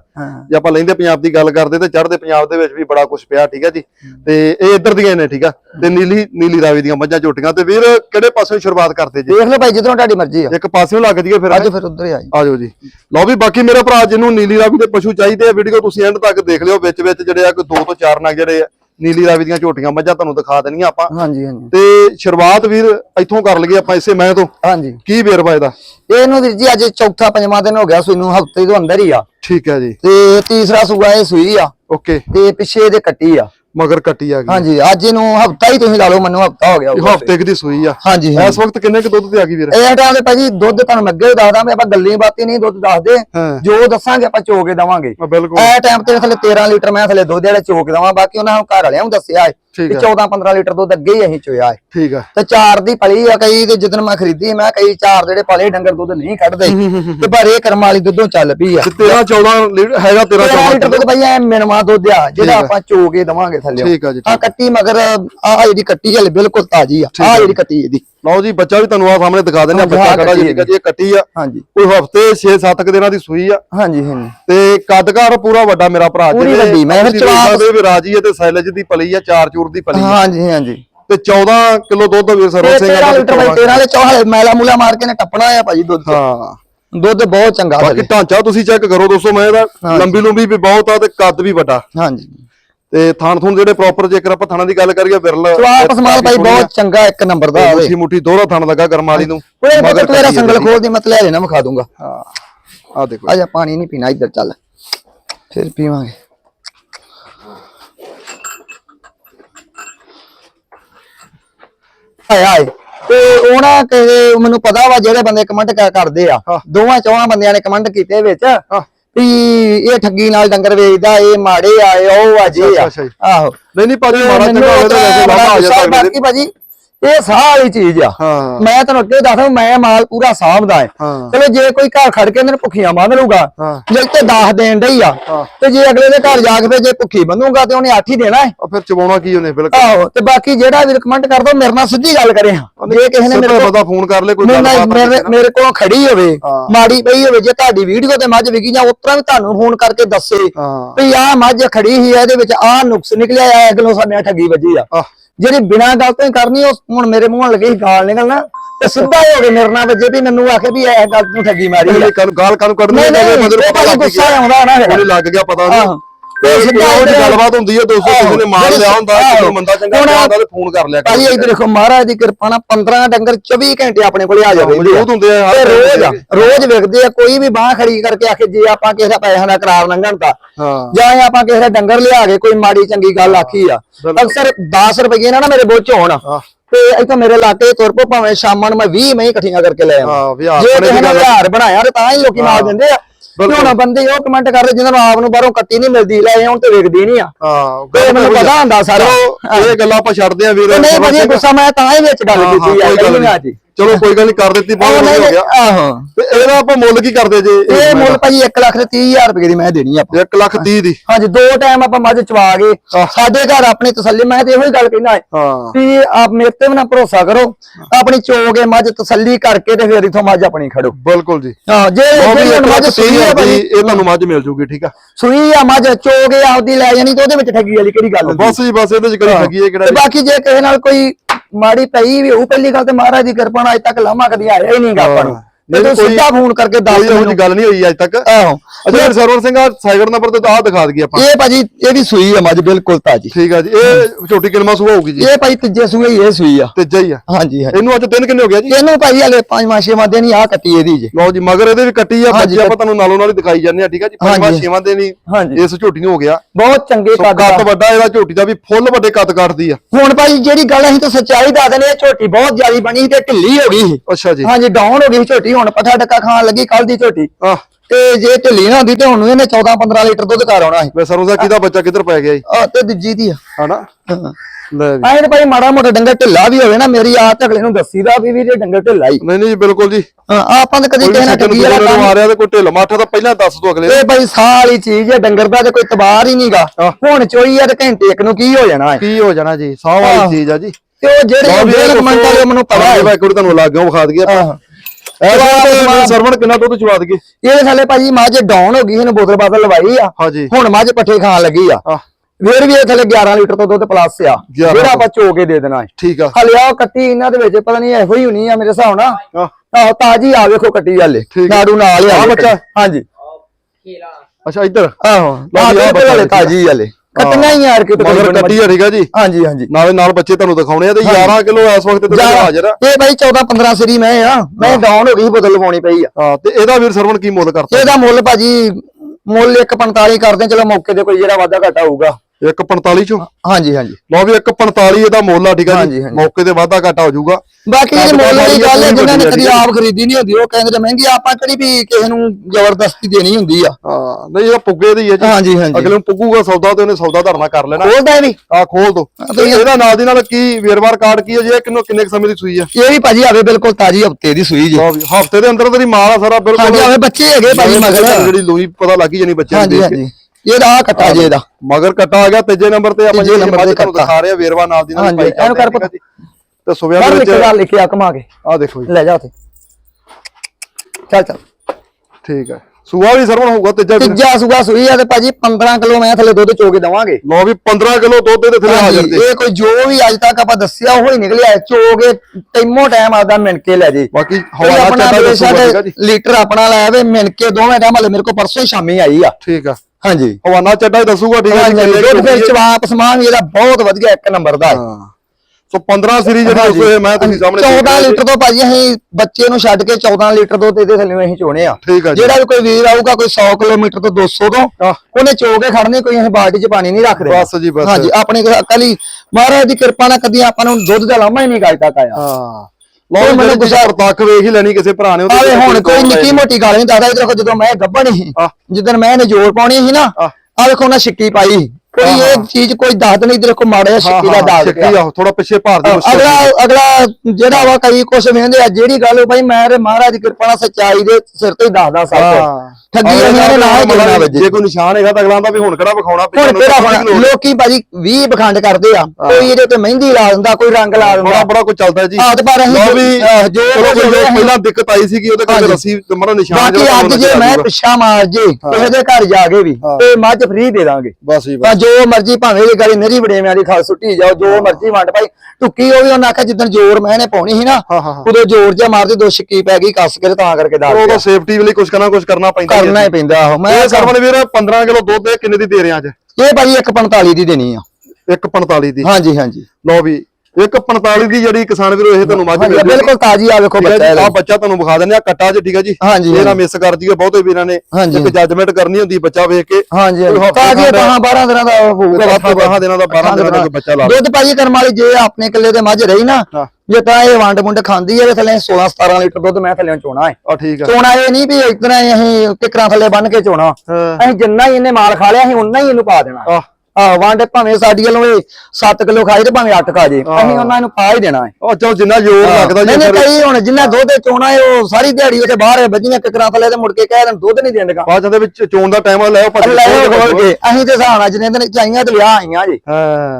ਜੇ ਆਪਾਂ ਲੈਂਦੇ ਪੰਜਾਬ ਦੀ ਗੱਲ ਕਰਦੇ ਤੇ ਚੜ੍ਹਦੇ ਪੰਜਾਬ ਦੇ ਵਿੱਚ ਵੀ ਬੜਾ ਕੁਝ ਪਿਆ ਠੀਕ ਹੈ ਜੀ। ਤੇ ਇਹ ਇੱਧਰ ਦੀਆਂ ਨੇ ਠੀਕ ਆ। ਤੇ ਨੀਲੀ ਨੀਲੀ ਰਾਵੀ ਦੀਆਂ ਮੱਝਾਂ ਝੋਟੀਆਂ। ਤੇ ਵੀਰ ਕਿਹੜੇ ਪਾਸੋਂ ਸ਼ੁਰੂਆਤ ਕਰਦੇ ਜੀ? ਦੇਖ ਲਓ ਭਾਈ ਜਿੱਦੋਂ ਤੁਹਾਡੀ ਮਰਜ਼ੀ ਆ। ਇੱਕ ਪਾਸਿਓਂ ਲੱਗ ਜੀਏ ਫਿਰ ਅੱਜ ਫਿਰ ਉਧਰ ਹੀ ਆਜੋ ਜੀ। ਲਓ ਵੀ ਬਾਕੀ ਮੇਰੇ ਭਰਾ ਜਿਹਨੂੰ ਨੀਲੀ ਰਾਵੀ ਦੇ ਪਸ਼ੂ ਚਾਹੀਦੇ ਆ ਵੀਡੀਓ ਤੁਸੀਂ ਐਂਡ ਤੱਕ ਦੇਖ ਲਿਓ ਵਿੱਚ ਵਿੱਚ ਜਿਹੜੇ ਆ ਕੋਈ ਦੋ ਤੋਂ ਚਾਰ ਨਗ ਜਿਹੜੇ ਆ ਨੀਲੀ ਰਾਵੀ ਦੀਆਂ ਝੋਟੀਆਂ ਮੱਝਾਂ ਤੁਹਾਨੂੰ ਦਿਖਾ ਦੇਣੀਆਂ ਆਪਾਂ। ਹਾਂਜੀ ਹਾਂਜੀ। ਤੇ ਸ਼ੁਰੂਆਤ ਵੀਰ ਇੱਥੋਂ ਕਰ ਲਈਏ ਆਪਾਂ ਇਸੇ ਮੈਂ ਤੋਂ। ਹਾਂਜੀ। ਕੀ ਵੇਰਵਾ ਇਹਦਾ? ਇਹਨੂੰ ਵੀਰ ਜੀ ਅੱਜ ਚੌਥਾ ਪੰਜਵਾਂ ਦਿਨ ਹੋ ਗਿਆ ਸੂਈ ਨੂੰ ਹਫ਼ਤੇ ਤੋਂ ਅੰਦਰ ਹੀ ਆ। ਠੀਕ ਹੈ ਜੀ। ਤੇ ਤੀਸਰਾ ਸੂਆ ਇਹ ਸੂਈ ਆ। ਓਕੇ। ਤੇ ਪਿੱਛੇ ਇਹਦੇ ਕੱਟੀ ਆ। ਮਗਰ ਕੱਟੀ ਆ ਗਈ। ਹਾਂਜੀ ਅੱਜ ਇਹਨੂੰ ਹਫਤਾ ਹੀ ਤੁਸੀਂ ਲਾ ਲਓ ਮੈਨੂੰ ਹਫਤਾ ਹੋ ਗਿਆ ਹੋਊਗਾ। ਹਫ਼ਤੇ ਕੁ ਦੀ ਸੂਈ ਆ। ਹਾਂਜੀ ਇਸ ਵਕਤ ਕਿੰਨੇ ਕੁ ਦੁੱਧ ਤੇ ਆ ਗਈ ਵੀਰ? ਇਹ ਟਾਈਮ ਤੇ ਭਾਜੀ ਦੁੱਧ ਤੁਹਾਨੂੰ ਮੈਂ ਅੱਗੇ ਵੀ ਦੱਸਦਾ ਮੈਂ ਆਪਾਂ ਗੱਲੀ ਬਾਤੀ ਨਹੀਂ ਦੁੱਧ ਦੱਸਦੇ। ਹਾਂ। ਜੋ ਦੱਸਾਂਗੇ ਆਪਾਂ ਚੋ ਕੇ ਦਵਾਂਗੇ। ਆ ਬਿਲਕੁਲ। ਇਹ ਟਾਈਮ ਤੇ ਥੱਲੇ 13 ਲੀਟਰ ਮੈਂ ਥੱਲੇ ਦੁੱਧ ਜਿਹੜੇ ਚੋ ਕੇ ਦਵਾਂ ਬਾਕੀ ਉਹਨਾਂ ਨੂੰ ਘਰ ਵਾਲਿਆਂ ਨੂੰ ਦੱਸਿਆ ਹੈ। ਠੀਕ ਹੈ 14 15 ਲੀਟਰ ਦੁੱਧ ਅੱਗੇ ਹੀ ਅਸੀਂ ਚੋਇਆ ਹੈ। ਠੀਕ ਆ। ਤੇ ਚਾਰ ਦੀ ਪਲੀ ਆ ਕਈ ਤੇ ਜਦੋਂ ਮੈਂ ਖਰੀਦੀ ਮੈਂ ਕਈ ਚਾਰ ਜਿਹੜੇ ਪਲੇ ਡੰਗਰ ਦੁੱਧ ਨਹੀਂ ਕੱਢਦੇ। ਤੇ ਪਰ ਇਹ ਕਰਮ ਵਾਲੀ ਦੁੱਧੋਂ ਚੱਲ ਪਈ ਆ। ਤੇ 13 14 ਲੀਟਰ ਹੈਗਾ 13 13 14 ਲੀਟਰ ਦੁੱਧ ਭਾਈ ਐ ਮਿਨਵਾ ਦੁੱਧ ਆ ਜਿਹੜਾ। ਆਪਾਂ ਚੋ ਕੇ ਦਵਾਂਗੇ ਥੱਲੇ। ਠੀਕ ਆ ਜੀ ਆ। ਕੱਟੀ ਮਗਰ ਆ ਜਿਹੜੀ ਕੱਟੀ ਹਲੇ ਬਿਲਕੁਲ ਤਾਜੀ ਆ। ਆ ਜਿਹੜੀ ਕੱਟੀ ਇਹਦੀ। ਲਓ ਜੀ ਬੱਚਾ ਵੀ ਤੁਹਾਨੂੰ ਆ ਸਾਹਮਣੇ ਦਿਖਾ ਦਿੰਦੇ ਆ ਬੱਚਾ ਖੜਾ ਜੀ ਜੀ ਇਹ ਕੱਟੀ ਆ। ਹਾਂਜੀ। ਕੋਈ ਹਫ਼ਤੇ 6-7 ਦਿਨਾਂ ਦੀ ਸੂਈ ਆ। ਹਾਂਜੀ ਹਾਂਜੀ। ਤੇ ਕੱਦਕਾਰ ਪੂਰਾ ਵੱਡਾ ਮੇਰਾ ਭਰਾ ਪੂਰੀ ਵੱਡੀ, ਮੈਂ ਫਿਰ ਚਵਾ- ਦੇ ਵੀ ਰਾਜੀ ਹੈ ਤੇ ਸੈਲਜ ਦੀ ਪਲੀ ਆ ਚਾਰ ਚੂਰ ਦੀ ਪਲੀ ਆ। ਹਾਂਜੀ ਹਾਂਜੀ। ਤੇ 14 ਕਿਲੋ ਦੁੱਧ ਵੀਰ ਸਰਵਨ ਸਿੰਘ 13 ਦਾ ਲੀਟਰ ਭਾਈ 13 ਦੇ ਚੌਹਾਲੇ ਮੈਲਾ ਮੂਲਾ ਮਾਰ ਕੇ ਨੇ ਟੱਪਣਾ ਆ ਭਾਜੀ ਦੁੱਧ। ਹਾਂ। ਦੁੱਧ ਬਹੁਤ ਚੰਗਾ ਬਾਕੀ ਢਾਂਚਾ ਤੁਸੀਂ ਚੈੱਕ ਕਰੋ ਦੋਸਤੋ ਮੈਂ ਇਹਦਾ। ਲੰਬੀ ਲੰਬੀ ਵੀ ਬਹੁਤ ਆ ਤੇ ਕੱਦ ਵੀ ਵੱਡਾ। ਹਾਂਜੀ। ਤੇ ਥਾਣ ਥੂਣ ਜਿਹੜੇ ਪ੍ਰੋਪਰ ਜੇਕਰ ਆਪਾਂ ਥਾਣਾ ਦੀ ਗੱਲ ਕਰੀਏ ਵਿਰਲ ਸਵਾਪ ਸਮਾਲ ਭਾਈ ਬਹੁਤ ਚੰਗਾ ਇੱਕ ਨੰਬਰ ਦਾ ਆਵੇ ਮੁੱਠੀ ਮੁੱਠੀ ਦੋਹਰਾ ਥਾਣ ਲੱਗਾ ਕਰਮ ਵਾਲੀ ਨੂੰ। ਕੋਈ ਮਗਰ ਤੇਰਾ ਸੰਗਲ ਇਹਦੀ। ਖੋਲ ਦੀ ਮੈਂ ਲੈ ਲੈਣਾ ਵਿਖਾ ਦੂੰਗਾ। ਹਾਂ ਆ ਦੇਖੋ। ਆ ਜਾ ਪਾਣੀ ਨਹੀਂ ਪੀਣਾ ਇੱਧਰ ਚੱਲ। ਫਿਰ ਪੀਵਾਂਗੇ। ਆਏ ਆਏ। ਤੇ ਉਹਨਾਂ ਕਿ ਮੈਨੂੰ ਪਤਾ ਵਾ ਜਿਹੜੇ ਬੰਦੇ ਕਮੈਂਟ ਕਰਦੇ ਆ। ਦੋਵਾਂ ਚੌਹਾਂ ਬੰਦਿਆਂ ਨੇ ਕਮੈਂਟ ਕੀਤੇ ਵਿੱਚ। ਵੀ ਇਹ ਠੱਗੀ ਨਾਲ ਡੰਗਰ ਵੇਚਦਾ ਇਹ ਮਾੜੇ ਆ ਇਹ ਉਹ ਆ ਜੇ ਅੱਛਾ, ਆ। ਅੱਛਾ ਜੀ। ਆਹੋ। ਨਹੀਂ ਨਹੀਂ ਭਾਜੀ ਮਾੜਾ ਚੰਗਾ ਹੋਵੇ ਤਾਂ ਵੈਸੇ ਆ ਜਾਂਦਾ ਬਾਕੀ ਭਾਜੀ ਇਹ ਵਾਲੀ ਚੀਜ਼ ਆ। ਹਾਂ। ਮੈਂ ਤੁਹਾਨੂੰ ਅੱਗੇ ਦੱਸਦਾ ਮੈਂ ਮਾਲ ਪੂਰਾ ਸਾਂਭਦਾ ਹੈ ਹਾਂ। ਚਲੋ ਜੇ ਕੋਈ ਘਰ ਖੜ ਕੇ ਇਹਨਾਂ ਨੂੰ ਭੁੱਖੀਆਂ ਬੰਨ ਲੂਗਾ ਹਾਂ। ਜੇ ਤੇ 10 ਦੇਣ ਡਈ ਆ ਹਾਂ। ਤੇ ਜੇ ਅਗਲੇ ਦੇ ਘਰ ਜਾ ਕੇ ਫਿਰ ਜੇ ਭੁੱਖੀ ਬੰਨੂਗਾ ਤੇ ਉਹਨੇ 8 ਹੀ ਦੇਣਾ ਹੈ ਫਿਰ ਚਵਾਉਣਾ ਕੀ ਉਹਨੇ ਬਿਲਕੁਲ। ਆਹੋ ਤੇ ਬਾਕੀ ਜਿਹੜਾ ਵੀ ਰეკਮੈਂਡ ਕਰਦਾ ਮੇਰੇ ਨਾਲ ਸਿੱਧੀ ਗੱਲ ਕਰੇ ਹਾਂ। ਜੇ ਕਿਸੇ ਨੇ ਮੇਰੇ ਕੋਲ ਪਤਾ ਫੋਨ ਕਰ ਲੈ ਕੋਈ ਨਾਲ- ਗੱਲਬਾਤ ਮੇਰੇ ਮੇਰੇ ਕੋਲ ਖੜੀ ਹੋਵੇ ਹਾਂ। ਮਾੜੀ ਪਈ ਹੋਵੇ ਜੇ ਤੁਹਾਡੀ ਵੀਡੀਓ ਤੇ ਮੱਝ ਵਿਕੀ ਜਾਂ ਉਤਰਾ ਵੀ ਤੁਹਾਨੂੰ ਫੋਨ ਕਰਕੇ ਦੱਸੇ ਹਾਂ। ਵੀ ਆਹ ਮੱਝ ਖੜੀ ਸੀ ਇਹਦੇ ਵਿੱਚ ਆਹ ਨੁਕਸ ਨਿਕਲਿਆ ਆ ਅਗਲੋਂ ਸਾਡੇ ਨਾਲ ਠੱਗੀ ਵੱਜੀ ਆ। ਆਹ। ਜਿਹੜੀ ਬਿਨਾਂ ਗੱਲ ਤੋਂ ਹੀ ਕਰਨੀ ਉਹ ਹੁਣ ਮੇਰੇ ਮੂੰਹੋਂ ਲੱਗੀ ਗਾਲ ਨਿਕਲਣਾ। ਤੇ ਸਿੱਧਾ ਹੋ ਕੇ ਮੇਰੇ ਨਾਲ ਵੱਜੇ ਵੀ ਮੈਨੂੰ ਆਖੇ ਵੀ ਇਹ ਗੱਲ ਨੂੰ ਠੱਗੀ ਮਾਰੀ ਕਾਨੂੰ ਗਾਲ ਕਾਨੂੰ ਕੱਢਣੀ ਨਹੀਂ ਨਹੀਂ ਭਾਜੀ ਗੁੱਸਾ ਆਉਂਦਾ ਨਾ ਉਹਨੇ ਲੱਗ ਗਿਆ ਪਤਾ ਆਹੋ। ਤੇ ਸਿੱਧਾ ਉਹਦੀ ਗੱਲਬਾਤ ਹੁੰਦੀ ਹੈ ਦੋਸਤੋ ਕਿਸੇ ਨੇ ਮਾਰ ਲਿਆ ਹੁੰਦਾ ਨੂੰ ਮੰਦਾ ਚੰਗਾ ਹੁੰਦਾ ਤੇ ਫੋਨ ਕਰ ਲਿਆ ਭਾਜੀ ਇੱਧਰ ਦੇਖੋ ਮਹਾਰਾਜ ਦੀ ਕਿਰਪਾ ਨਾਲ 15 ਡੰਗਰ 24 ਘੰਟੇ ਆਪਣੇ ਕੋਲੇ ਆ ਜਾਵੇ। ਮੌਜੂਦ ਹੁੰਦੇ ਆ ਹਰ ਰੋਜ਼। ਰੋਜ਼ ਵਿਕਦੇ ਆ ਕੋਈ ਵੀ ਬਾਹ ਖੜੀ ਕਰਕੇ ਆਖੇ ਜੇ ਆਪਾਂ ਕਿਸੇ ਦਾ ਪੈਸਾ ਦਾ ਕਰਾਰ ਲੰਘਣ ਹਾਂ। ਜਾਂ ਆਪਾਂ ਕਿਸੇ ਦਾ ਡੰਗਰ ਲਿਆ ਕੇ ਕੋਈ ਮਾੜੀ ਚੰਗੀ ਗੱਲ ਆਖੀ ਆ। ਅਕਸਰ 10 ਰੁਪਏ ਨਾ ਨਾ ਮੇਰੇ ਬੋਝ ਹੋਣ। ਤੇ ਇੱਥੇ ਮੇਰੇ ਇਲਾਕੇ ਤੁਰ ਪੋ ਭਾਵੇਂ ਸ਼ਾਮਾਂ ਨੂੰ ਮੈਂ 20 ਮੈਂ ਇਕੱਠੀਆਂ ਕਰਕੇ ਲੈ ਆਵਾਂ। ਜੇ ਕਿਸੇ ਦੀ ਨੇ ਵਿਹਾਰ ਬਣਾਇਆ ਤੇ ਤਾਂ ਹੀ ਲੋਕੀ ਨਾਲ ਦਿੰਦੇ ਆ। ਤੇ। ਹੁਣ ਬੰਦੇ ਉਹ ਕਮੈਂਟ ਕਰਦੇ ਜਿਹਨਾਂ ਨੂੰ ਆਪ ਨੂੰ ਬਾਹਰੋਂ ਕੱਟੀ ਨਹੀਂ ਮਿਲਦੀ ਲੈ ਆਉਣ ਤੇ ਵਿਕਦੀ ਨਹੀਂ ਆ। ਹਾਂ ਤੇ ਮੈਨੂੰ ਪਤਾ ਹੁੰਦਾ ਸਾਰਾ। ਇਹ ਗੱਲਾਂ ਆਪਾਂ ਛੱਡਦੇ ਆ ਵੀਰ। ਨਹੀਂ ਵਧੀਆ ਗੁੱਸਾ ਮੈਂ ਤਾਂ ਹੀ ਵਿੱਚ ਗੱਲ ਕੀਤੀ ਆ ਕੋਈ ਗੱਲ ਨਹੀਂ। ਚਲੋ ਕੋਈ ਗੱਲ ਨਹੀਂ ਕਰ ਦਿੱਤੀ ਬਹੁਤ ਵਧੀਆ ਹੋ ਗਿਆ। ਆਹੋ। ਤੇ ਇਹਦਾ ਆਪਾਂ ਮੁੱਲ ਕੀ ਕਰਦੇ ਜੇ? ਇਹ ਮੁੱਲ ਭਾਜੀ 1 ਲੱਖ ਤੇ 30000 ਰੁਪਏ ਦੀ ਮੈਂ ਦੇਣੀ ਆਪਾਂ। 1 ਲੱਖ 30 ਦੀ। ਹਾਂਜੀ ਦੋ ਟਾਈਮ ਆਪਾਂ ਮੱਝ ਚਵਾ ਗਏ। ਸਾਡੇ ਘਰ ਆਪਣੀ ਤਸੱਲੀ ਮੈਂ ਤੇ ਇਹੋ ਹੀ ਗੱਲ ਕਹਿਣਾ ਹੈ ਹਾਂ। ਵੀ ਆਪ ਮੇਰੇ ਤੇ ਵੀ ਨਾ ਭਰੋਸਾ ਕਰੋ ਆਪਣੀ ਚੋਗੇ ਮੱਝ ਤਸੱਲੀ ਕਰਕੇ ਤੇ ਫਿਰ ਇਥੋਂ ਮੱਝ ਆਪਣੀ ਖੜੋ। ਬਿਲਕੁਲ ਜੀ। ਹਾਂ ਜੇ ਮੱਝ ਸੂਈ ਦੀ ਭਾਜੀ ਇਹ ਤੁਹਾਨੂੰ ਮੱਝ ਮਿਲ ਜੂਗੀ ਠੀਕ ਆ? ਸੂਈ ਆ ਮੱਝ ਚੋਗੇ ਆਪਦੀ ਲੈ ਜਾਣੀ ਤੇ ਉਹਦੇ ਵਿੱਚ ਠੱਗੀ ਵਾਲੀ ਕਿਹੜੀ ਗੱਲ ਬਸ ਜੀ ਬਸ ਇਹਦੇ ਚ ਕਿਹੜੀ ਠੱਗੀ ਹੈ ਕਿਹੜਾ ਬਾਕੀ ਜੇ ਕਿਸੇ ਨਾਲ ਕੋਈ ਮਾੜੀ ਪਈ ਵੀ ਉਹ ਪਹਿਲੀ ਗੱਲ ਤੇ ਮਹਾਰਾਜ ਦੀ ਕਿਰਪਾ ਨਾਲ ਅਜ ਤੱਕ ਲਾਮਾ ਕਦੀ ਆਇਆ ਹੀ ਨਹੀਂਗਾ ਆਪਾਂ ਨੂੰ। ਨਹੀਂ, ਤੇ ਸਿੱਧਾ ਫੋਨ ਕਰਕੇ ਦੱਸ ਕੋਈ ਇਹੋ ਮੈਨੂੰ। ਜਿਹੀ ਗੱਲ ਨਹੀਂ ਹੋਈ ਅੱਜ ਤੱਕ। ਆਹੋ। ਅੱਛਾ ਸਰਵਰ ਸਿੰਘ ਆ ਸਾਈਗਰ ਨੰਬਰ ਤੇ ਆਹ ਦਿਖਾ ਦਈਏ ਆਪਾਂ। ਇਹ ਭਾਜੀ ਇਹ ਵੀ ਸੂਈ ਆ ਮੱਝ ਬਿਲਕੁਲ ਤਾਜੀ। ਠੀਕ ਆ ਜੀ। ਇਹ ਛੋਟੀ ਕਿਲਮਾ ਸੁਆ ਹੋਊਗੀ ਜੀ। ਇਹ ਭਾਈ ਤੀਜੇ ਸੂਏ ਹੀ ਇਹ ਸੂਈ ਆ। ਤੀਜਾ ਹੀ ਆ। ਹਾਂਜੀ ਹਾਂਜੀ। ਇਹਨੂੰ ਅੱਜ ਦਿਨ ਕਿੰਨੇ ਹੋ ਗਿਆ ਜੀ? ਇਹਨੂੰ ਭਾਈ ਹਲੇ ਪੰਜਵਾਂ ਛੇਵਾਂ ਦਿਨ ਹੀ ਆ ਕੱਟੀ ਇਹਦੀ ਜੇ। ਲਓ ਜੀ ਮਗਰ ਇਹਦੇ ਵੀ ਕੱਟੀ ਆ ਬੱਚੇ ਆਪਾਂ ਤੁਹਾਨੂੰ ਨਾਲੋਂ ਨਾਲ ਹੀ ਦਿਖਾਈ ਜਾਂਦੇ ਆ ਠੀਕ ਆ ਜੀ? ਪੰਜਵਾਂ। ਛੇਵਾਂ ਦਿਨ ਹੀ ਇਸ ਝੋਟੀ ਨੂੰ ਹੋ ਗਿਆ। ਬਹੁਤ ਚੰਗੇ ਕੱਦ ਕੱਦ ਵੱਡਾ ਇਹਦਾ ਝੋਟੀ ਦਾ ਵੀ ਫੁੱਲ ਵੱਡੇ ਕੱਦ ਕੱਟਦੀ ਆ। ਹੁਣ ਭਾਈ ਜਿਹੜੀ ਗੱਲ ਅਸੀਂ ਤਾਂ ਸੱਚਾਈ ਦੱਸ ਦਿੰਦੇ ਆ ਝੋਟੀ ਬਹੁਤ ਜ਼ਿਆਦੀ ਬਣੀ ਤੇ ਢਿੱਲੀ ਹੋ ਗਈ ਅੱਛਾ ਜੀ। ਹਾਂਜੀ ਡਾਊਨ ਹੋ ਗਈ ਝੋਟੀ ਹੁਣ ਪੱਠਾ ਡੱਕਾ ਖਾਣ ਲੱਗੀ ਕੱਲ ਦੀ ਝੋਟੀ। ਆਹ। ਤੇ ਜੇ ਢਿੱਲੀ ਨਾ ਹੁੰਦੀ ਤੇ ਹੁਣ ਇਹਨੇ 14 15 ਲੀਟਰ ਦੁੱਧ ਘਰ ਆਉਣਾ ਸੀ। ਵੇ ਸਰੋਂ ਦਾ ਕਿਹਦਾ ਬੱਚਾ ਕਿੱਧਰ ਪੈ ਗਿਆ ਜੀ? ਆ ਤੇ ਦੂਜੀ ਦੀ ਆ। ਹਨਾ? ਹਾਂ। ਲੈ ਵੀ। ਐਂ ਤੇ ਭਾਈ ਮਾੜਾ ਮੋਟਾ ਡੰਗਰ ਢਿੱਲਾ ਵੀ ਹੋਵੇ ਨਾ ਮੇਰੀ ਆਦਤ ਅਗਲੇ ਨੂੰ ਦੱਸੀਦਾ ਵੀ ਵੀਰੇ ਡੰਗਰ ਢਿੱਲਾ ਹੀ। ਨਹੀਂ ਨਹੀਂ ਜੀ ਬਿਲਕੁਲ ਜੀ। ਹਾਂ ਆਪਾਂ ਤਾਂ ਕਦੀ ਕੋਈ ਕਿਸੇ ਨਾਲ ਸੱਜਣ ਠੱਗੀ ਵਾਲਾ ਨੂੰ ਕੰਮ ਤੇ ਕੋਈ ਢਿੱਲ ਮਾਠਾ ਤਾਂ ਪਹਿਲਾਂ ਦੱਸ ਦੋ ਅਗਲੇ ਨੂੰ। ਇਹ ਭਾਈ ਸਾਹ ਵਾਲੀ ਚੀਜ਼ ਹੈ ਡੰਗਰ ਦਾ ਤੇ ਕੋਈ ਤਬਾਰ ਹੀ ਨਹੀਂਗਾ। ਆਹ। ਹੁਣ ਚੋਈ ਆ ਤੇ ਘੰਟੇ ਇੱਕ ਨੂੰ ਕੀ ਹੋ ਜਾਣਾ ਹੈ? ਕੀ ਹੋ ਜਾਣਾ ਜੀ? ਸਾਹ ਆਹ। ਵਾਲੀ ਚੀਜ਼ ਆ ਜੀ। ਤੇ ਉਹ ਜਿਹੜੇ ਵਾਲੇ ਮੈਨੂੰ ਪਤਾ ਹੈ। ਤੁਹਾਨੂੰ ਲੱਗ ਗਿਆ ਵਿਖਾ ਦਈਏ ਆਹ। ਵਾਰ ਸਰਵਣ ਕਿੰਨਾ ਦੁੱਧ ਚਵਾ ਦਈਏ। ਇਹ ਸਾਲੇ ਭਾਜੀ ਮੱਝ ਡਾਊਨ ਹੋ ਗਈ ਇਹਨੂੰ ਬੋਤਲ ਬਾਤਲ ਲਵਾਈ ਆ। ਹਾਂਜੀ। ਹੁਣ ਮੱਝ ਪੱਠੇ ਖਾਣ ਲੱਗੀ ਆ। ਫੇਰ ਵੀ ਇਹ ਥੱਲੇ 11 ਲੀਟਰ ਤੋਂ ਦੁੱਧ ਪਲੱਸ ਆ। 11 ਜਿਹੜਾ ਆਪਾਂ ਚੋ ਕੇ ਦੇ ਦੇਣਾ ਹੈ ਠੀਕ ਆ। ਹਲੇ ਆ ਕੱਟੀ ਇਹਨਾਂ ਦੇ ਵਿੱਚ ਪਤਾ ਨਹੀਂ ਇਹੋ ਹੀ ਹੋਣੀ ਆ ਮੇਰੇ ਹਿਸਾਬ ਨਾਲ। ਆਹ। ਤਾਜੀ ਆ ਵੇਖੋ ਕੱਟੀ ਆ। ਨਾੜੂ ਨਾਲ ਆ ਬੱਚਾ? ਹਾਂਜੀ। ਅੱਛਾ ਇੱਧਰ। ਆਹੋ। ਲਓ ਜੀ, ਆਹ ਆਹ ਬੱਚਾ ਬੱਚਾ ਦੇਖਿਆ। ਤਾਜੀ ਹਾਲੇ ਕੱਟੀਆਂ ਹੀ। ਯਾਰ ਕਿ ਮਗਰ ਕੱਟੀ ਆ ਠੀਕ ਆ ਜੀ। ਹਾਂਜੀ ਹਾਂਜੀ। ਨਾਲੇ ਨਾਲ ਬੱਚੇ ਤੁਹਾਨੂੰ ਦਿਖਾਉਣੇ ਆ ਤੇ 11 ਕਿਲੋ ਇਸ ਵਕਤ ਤੇ ਹਾਜ਼ਰ ਆ। ਇਹ ਬਾਈ 14 15 ਸਰੀ ਮੈਂ ਆ। ਮੈਂ ਡਾਊਨ ਹੋ ਗਈ ਸੀ, ਬੋਤਲ ਲਵਾਉਣੀ ਪਈ ਆ। ਹਾਂ ਤੇ ਇਹਦਾ ਵੀਰ ਸਰਵਣ ਕੀ ਮੁੱਲ ਕਰਤਾ? ਇਹਦਾ ਮੁੱਲ ਭਾਜੀ ਮੁੱਲ 145 ਕਰਦੇ ਚਲੋ ਮੌਕੇ ਤੇ ਕੋਈ ਜਿਹੜਾ ਵਾਧਾ ਘਾਟਾ ਹੋਊਗਾ। 145 ਚੋਂ? ਹਾਂਜੀ ਹਾਂਜੀ। ਲਓ ਵੀ 145 ਇਹਦਾ ਮੁੱਲ ਆ ਠੀਕ ਆ ਜੀ। ਮੌਕੇ ਤੇ ਵਾਧਾ ਘਾਟਾ ਹੋ ਜਾਊਗਾ। ਬਾਕੀ ਇਹ ਮੁੱਲ ਦੀ ਗੱਲ ਹੈ ਵਾਲੀ ਜਿਨ੍ਹਾਂ ਨੇ ਕਦੀ। ਆਪ ਖਰੀਦੀ ਨਹੀਂ ਹੁੰਦੀ ਉਹ ਕਹਿੰਦੇ ਨੇ ਮਹਿੰਗੀ ਆਪਾਂ ਕਿਹੜੀ ਵੀ ਕਿਸੇ ਨੂੰ ਜ਼ਬਰਦਸਤੀ ਦੇਣੀ ਹੁੰਦੀ ਆ। ਹਾਂ ਨਹੀਂ ਇਹ ਪੁੱਗੇ ਦੀ ਹੈ ਜੀ। ਹਾਂਜੀ, ਹਾਂਜੀ। ਅਗਲੇ ਨੂੰ ਪੁੱਗੂਗਾ ਸੌਦਾ ਤੇ ਉਹਨੇ ਸੌਦਾ ਧਰਨਾ ਕਰ ਲੈਣਾ। ਖੋਲਦਾ ਵੀ ਆ ਖੋਲ ਦੋ। ਇਹਦਾ ਨਾਲ ਦੀ ਨਾਲ ਕੀ ਵੇਰਵਾਰ ਕਾਰਡ ਕੀ ਹੈ ਜੀ? ਇਹ ਕਿੰਨੇ ਕਿੰਨੇ ਸਮੇਂ ਦੀ ਸੂਈ ਆ ਇਹ ਵੀ ਭਾਜੀ ਆਵੇ ਬਿਲਕੁਲ ਤਾਜੀ ਹਫ਼ਤੇ ਦੀ ਸੂਈ ਜੀ। ਹਫ਼ਤੇ ਦੇ ਅੰਦਰ ਤੇਰੀ ਮਾਲ ਆ ਸਾਰਾ ਬਿਲਕੁਲ। ਹਾਂਜੀ ਆਵੇ ਬੱਚੇ ਹੈਗੇ ਭਾਜੀ ਮਗਰ। ਜਿਹੜੀ ਲੋਈ ਪਤਾ ਲੱਗ ਹੀ ਜਾਣੀ ਬੱਚਿਆਂ ਹਾਂਜੀ ਹਾਂਜੀ। ਇਹਦਾ ਆ ਕੱਟਾ ਜੇ ਇਹਦਾ। ਮਗਰ ਕੱਟਾ ਆ ਗਿਆ ਤੀਜੇ ਨੰਬਰ ਤੇ ਆਪਾਂ ਜਿਹੜੇ ਨੰਬਰ ਤੇ ਕੱਟਾ। ਦਿਖਾ ਰਹੇ ਆ ਵੇਰਵਾ ਨਾਲ ਦੀ ਨਾਲ ਪਾਈ ਕਰ। ਤੇ ਸੁਬਿਆਂ ਦੇ ਲਿਖਿਆ ਵਿੱਚ ਲਿਖਿਆ ਕਮਾ ਕੇ ਆ ਦੇਖੋ ਜੀ। ਲੈ ਜਾ ਉਥੇ। ਚੱਲ ਚੱਲ। ਠੀਕ ਹੈ ਸੂਆ ਵੀ ਸਰਵਣ ਹੋਊਗਾ ਤੀਜਾ। ਤੀਜਾ ਸੂਗਾ ਸੂਈ ਆ ਤੇ ਭਾਜੀ 15 ਕਿਲੋ ਮੈਂ ਥੱਲੇ ਦੁੱਧ ਚੋ ਕੇ ਦਵਾਂਗੇ। ਲਓ ਵੀ 15 ਕਿਲੋ ਦੁੱਧ ਦੇ ਥੱਲੇ ਹਾਜ਼ਰ ਹਾਂਜੀ, ਤੇ। ਇਹ ਕੋਈ ਜੋ ਵੀ ਅੱਜ ਤੱਕ ਆਪਾਂ ਦੱਸਿਆ ਉਹ ਹੀ ਨਿਕਲਿਆ ਚੋ ਕੇ ਟੈਮੋ ਟਾਈਮ ਆਦਾ ਮਿਣ ਕੇ ਲੈ ਜੇ। ਬਾਕੀ ਹਵਾਲਾ ਚੱਲਦਾ ਲੀਟਰ ਆਪਣਾ ਲਾਇਆ ਵੇ ਮਿਣ ਕੇ ਦੋਵੇਂ ਟਾਈਮ ਹਲੇ ਮੇਰੇ ਕੋਲ ਪਰਸੋਂ ਸ਼ਾਮੀ ਆਈ ਆ। ਠੀਕ ਆ। ਹਾਂਜੀ। ਹਵਾਨਾ ਚੱਡਾ ਹੀ ਦੱਸੂਗਾ ਠੀਕ ਆ ਜੀ ਹਾਂਜੀ ਦੁੱਧ ਫਿਰ। ਚਵਾਪ ਸਮਾਨ ਇਹਦਾ ਬਹੁਤ ਵਧੀਆ ਇੱਕ ਨੰਬਰ ਦਾ ਹੈ। ਹਾਂ। ਸੋ 15 ਸੀਰੀ ਜਿਹੜੀ ਦੱਸੋ ਇਹ ਮੈਂ ਤੁਸੀਂ ਸਾਹਮਣੇ 14 ਲੀਟਰ ਤੋਂ ਭਾਜੀ ਅਸੀਂ ਬੱਚੇ ਨੂੰ ਛੱਡ ਕੇ 14 ਲੀਟਰ ਦੁੱਧ ਇਹਦੇ ਥੱਲੇ ਅਸੀਂ ਚੋਣੇ ਆ। ਠੀਕ ਆ ਜੀ। ਜਿਹੜਾ ਵੀ ਕੋਈ ਵੀਰ ਆਊਗਾ ਕੋਈ 100 ਕਿਲੋਮੀਟਰ ਤੋਂ 200 ਤੋਂ ਆਹ। ਉਹਨੇ ਚੋ ਕੇ ਖੜਨੇ ਕੋਈ ਅਸੀਂ ਬਾਲਟੀ 'ਚ ਪਾਣੀ ਨਹੀਂ ਰੱਖਦੇ। ਬਸ ਜੀ, ਬਸ। ਹਾਂਜੀ ਆਪਣੇ ਕੋਲ ਅਕਲ ਹੀ ਮਹਾਰਾਜ ਦੀ ਕਿਰਪਾ ਨਾਲ ਕਦੀ ਆਪਾਂ ਨੂੰ ਦੁੱਧ ਦਾ ਲਾਮਾ ਹੀ ਨਹੀਂ ਗਾਇ ਤੱਕ ਆਇਆ ਹਾਂ। ਲਓ ਮੈਨੂੰ ਗੁਜ਼ਾਰ ਤੱਕ ਵੇਖ ਹੀ ਲੈਣੀ ਕਿਸੇ ਭਰਾ ਨੇ ਆਵੇ ਹੁਣ ਕੋਈ ਨਿੱਕੀ। ਮੋਟੀ ਗੱਲ ਨਹੀਂ ਦੱਸਦਾ ਇਧਰ ਜਦੋਂ ਮੈਂ ਗੱਭਣ ਸੀ। ਜਿੱਦਣ ਮੈਂ ਇਹਨੇ ਜੋੜ ਪਾਉਣੀ ਸੀ ਨਾ। ਆ ਵੇਖੋ ਨਾ ਛਿੱਕੀ ਪਾਈ ਕੋਈ ਇਹ ਚੀਜ਼ ਕੋਈ ਦੱਸ ਨਹੀਂ ਦੇਖੋ ਮਾੜਾ ਜਿਹਾ ਸ਼ੱਕੀ ਦਾ ਦਾਗ ਸ਼ੱਕੀ ਆ ਥੋੜਾ ਪਿੱਛੇ ਭਾਰ ਦੀ ਮੁਸ਼ਕਲ ਅਗਲਾ ਅਗਲਾ ਜਿਹੜਾ ਵਾ ਕਈ ਕੁਛ ਵੇਂਦੇ ਆ ਜਿਹੜੀ ਗੱਲ ਭਾਈ ਮੈਂ ਮਹਾਰਾਜ ਕਿਰਪਾ ਨਾਲ ਸੱਚਾਈ ਦੇ ਸਿਰ ਤੇ ਹੀ ਦੱਸਦਾ ਸਭ ਕੁਛ। ਠੱਗੀ ਇਹਨਾਂ ਨੇ ਨਾ ਹੀ ਗਿਣਨਾ ਵੱਜੇ ਜੇ ਕੋਈ ਨਿਸ਼ਾਨ ਹੈਗਾ ਤਾਂ ਅਗਲਾ ਦਾ ਵੀ ਹੁਣ ਕਿਹੜਾ ਵਿਖਾਉਣਾ ਹੁਣ ਕਿਹੜਾ ਹੁਣ ਲੋਕੀ ਭਾਜੀ 20 ਬਖੰਡ ਕਰਦੇ ਆ ਕੋਈ ਇਹਦੇ ਤੇ ਮਹਿੰਦੀ ਲਾ ਦਿੰਦਾ ਕੋਈ ਰੰਗ ਲਾ ਬੜਾ ਦਿੰਦਾ ਬੜਾ ਕੁਝ ਚੱਲਦਾ ਜੀ ਹਾਂ ਤੇ ਪਰ ਅਸੀਂ ਜੋ ਜੋ ਜੋ ਪਹਿਲਾਂ ਦਿੱਕਤ ਆਈ ਸੀਗੀ ਉਹਦੇ ਕਰਕੇ ਹਾਂਜੀ। ਰੱਸੀ ਮੜਾ ਨਿਸ਼ਾਨ ਬਾਕੀ ਅੱਜ ਜੇ ਮੈਂ ਪਿੱਛਾ ਮਾਰ ਜੇ ਕਿਸੇ ਦੇ ਘਰ ਜਾ ਕੇ ਵੀ। ਤੇ ਮੱਝ ਫ੍ਰੀ ਦੇ ਦਾਂਗੇ ਬਸ ਜੀ ਬਸ ਜੋ ਮਰਜ਼ੀ ਭਾਵੇਂ ਇਹ ਗਾੜੀ ਨਰੀ ਵੜੇਵਿਆਂ ਦੀ ਖਾਲ ਸੁੱਟੀ ਜਾਓ ਜੋ ਮਰਜ਼ੀ ਵੰਡ ਭਾਈ ਟੁੱਕੀ ਉਹ ਵੀ ਉਹਨਾਂ ਆਖਿਆ ਜਿੱਦਣ ਜ਼ੋਰ ਮੈਂ ਇਹਨੇ ਪਾਉਣੀ ਸੀ ਨਾ। ਉਦੋਂ ਜ਼ੋਰ ਜਿਹਾ ਮਾਰਦੇ ਦੋ ਛਿੱਕੀ ਪੈ ਗਈ ਕੱਸ ਕੇ ਤੇ ਕਰਕੇ ਦੱਸ ਉਹ ਤਾਂ। ਸੇਫਟੀ ਲਈ ਕੁਝ ਕਰਨਾ ਕੁਝ ਕਰਨਾ ਪੈਂਦਾ ਕਰਨਾ ਹੀ ਪੈਂਦਾ ਉਹ ਮੈਂ ਇਹ ਸਰਵਨ ਵੀਰ 15 ਕਿਲੋ ਦੁੱਧ ਇਹ ਕਿੰਨੇ ਦੀ ਦੇ ਰਹੇ ਅੱਜ? ਇਹ ਭਾਈ 145 ਦੀ ਦੇਣੀ ਆ। 145 ਦੀ। ਹਾਂਜੀ ਹਾਂਜੀ। ਲਓ ਵੀ 145 ਦੀ ਜਿਹੜੀ ਕਿਸਾਨ ਵੀਰੋ ਇਹ ਤੁਹਾਨੂੰ ਮੱਝ ਮਿਲ ਬਿਲਕੁਲ ਤਾਜੀ ਆ ਵੇਖੋ ਬੱਚਾ ਆ ਬੱਚਾ ਤੁਹਾਨੂੰ ਵਿਖਾ ਦਿੰਦੇ ਆ ਕੱਟਾ ਚ ਠੀਕ ਹੈ ਜੀ। ਇਹ ਨਾ। ਮਿਸ ਕਰ ਜੀਏ ਬਹੁਤੇ ਵੀਰਾਂ ਨੇ। ਇੱਕ ਜੱਜਮੈਂਟ ਕਰਨੀ ਹੁੰਦੀ ਬੱਚਾ ਵੇਖ ਕੇ। ਹਾਂਜੀ ਤਾਜੀ ਖੰਡ- 10 12 ਦਿਨਾਂ ਦਾ ਹੋਊਗਾ ਸੱਤ ਤੋਂ ਬਾਰਾਂ ਦਿਨਾਂ ਦਾ 12 ਦਿਨਾਂ ਦਾ ਬੱਚਾ ਲਾ। ਦੁੱਧ ਭਾਜੀ ਕਰਮ ਵਾਲੀ ਜੇ ਆਪਣੇ ਕਿੱਲੇ ਦੇ ਮੱਝ ਰਹੀ ਨਾ ਹਾਂ। ਜੇ ਤਾਂ ਇਹ ਵੰਡ ਮੁੰਡ ਖਾਂਦੀ ਹੈ ਥੱਲੇ 16 17 ਲੀਟਰ ਦੁੱਧ ਮੈਂ ਥੱਲੇ ਚੋਣਾ ਹੈ। ਆ ਠੀਕ ਆ। ਚੋਣਾ ਇਹ ਨਹੀਂ ਵੀ ਇਤਨਾ ਹੀ ਅਸੀਂ ਟਿਕਰਾਂ ਥੱਲੇ ਬੰਨ ਕੇ ਚੋਣਾ। ਹਾਂ। ਅਸੀਂ ਜਿੰਨਾ ਹੀ ਇਹਨੇ ਮਾਲ ਖਾ ਲਿਆ ਅਸੀਂ ਉਨਾ ਹੀ ਇਹਨੂੰ ਪਾ ਦੇਣਾ। ਆ ਆ ਵੰਡ ਭਾਵੇਂ ਸਾਡੀ ਵੱਲੋਂ ਇਹ 7 ਕਿਲੋ ਖਾਏ ਤੇ ਭਾਵੇਂ 8 ਖਾ ਜੇ। ਅਸੀਂ ਉਹਨਾਂ ਨੂੰ ਪਾ ਹੀ ਦੇਣਾ ਹੈ। ਉਹ ਚਲੋ ਜਿੰਨਾ ਜ਼ੋਰ ਲੱਗਦਾ ਨਹੀਂ ਜੀ ਨਹੀਂ ਕਈ ਹੁਣ ਜਿੰਨਾ ਦੁੱਧ ਚੋਣਾ ਹੈ ਉਹ ਸਾਰੀ ਦਿਹਾੜੀ ਉੱਥੇ ਬਾਹਰ ਵੱਜੀਆਂ ਟਿਕਰਾਂ ਥੱਲੇ ਤੇ ਮੁੜ ਕੇ ਕਹਿ ਦੇਣ ਦੁੱਧ ਨਹੀਂ ਦੇਣਗਾ ਬਾਅਦ ਦੇ ਵਿੱਚ ਚੋਣ ਦਾ ਟਾਈਮ ਲੈ ਕੇ। ਅਸੀਂ ਤੇ ਸਹਾਣਾ ਜਿੰਨੇ ਦਿਨ ਚਾਹੀਆਂ ਤੇ ਵਿਆਹ ਆਈਆਂ ਜੀ।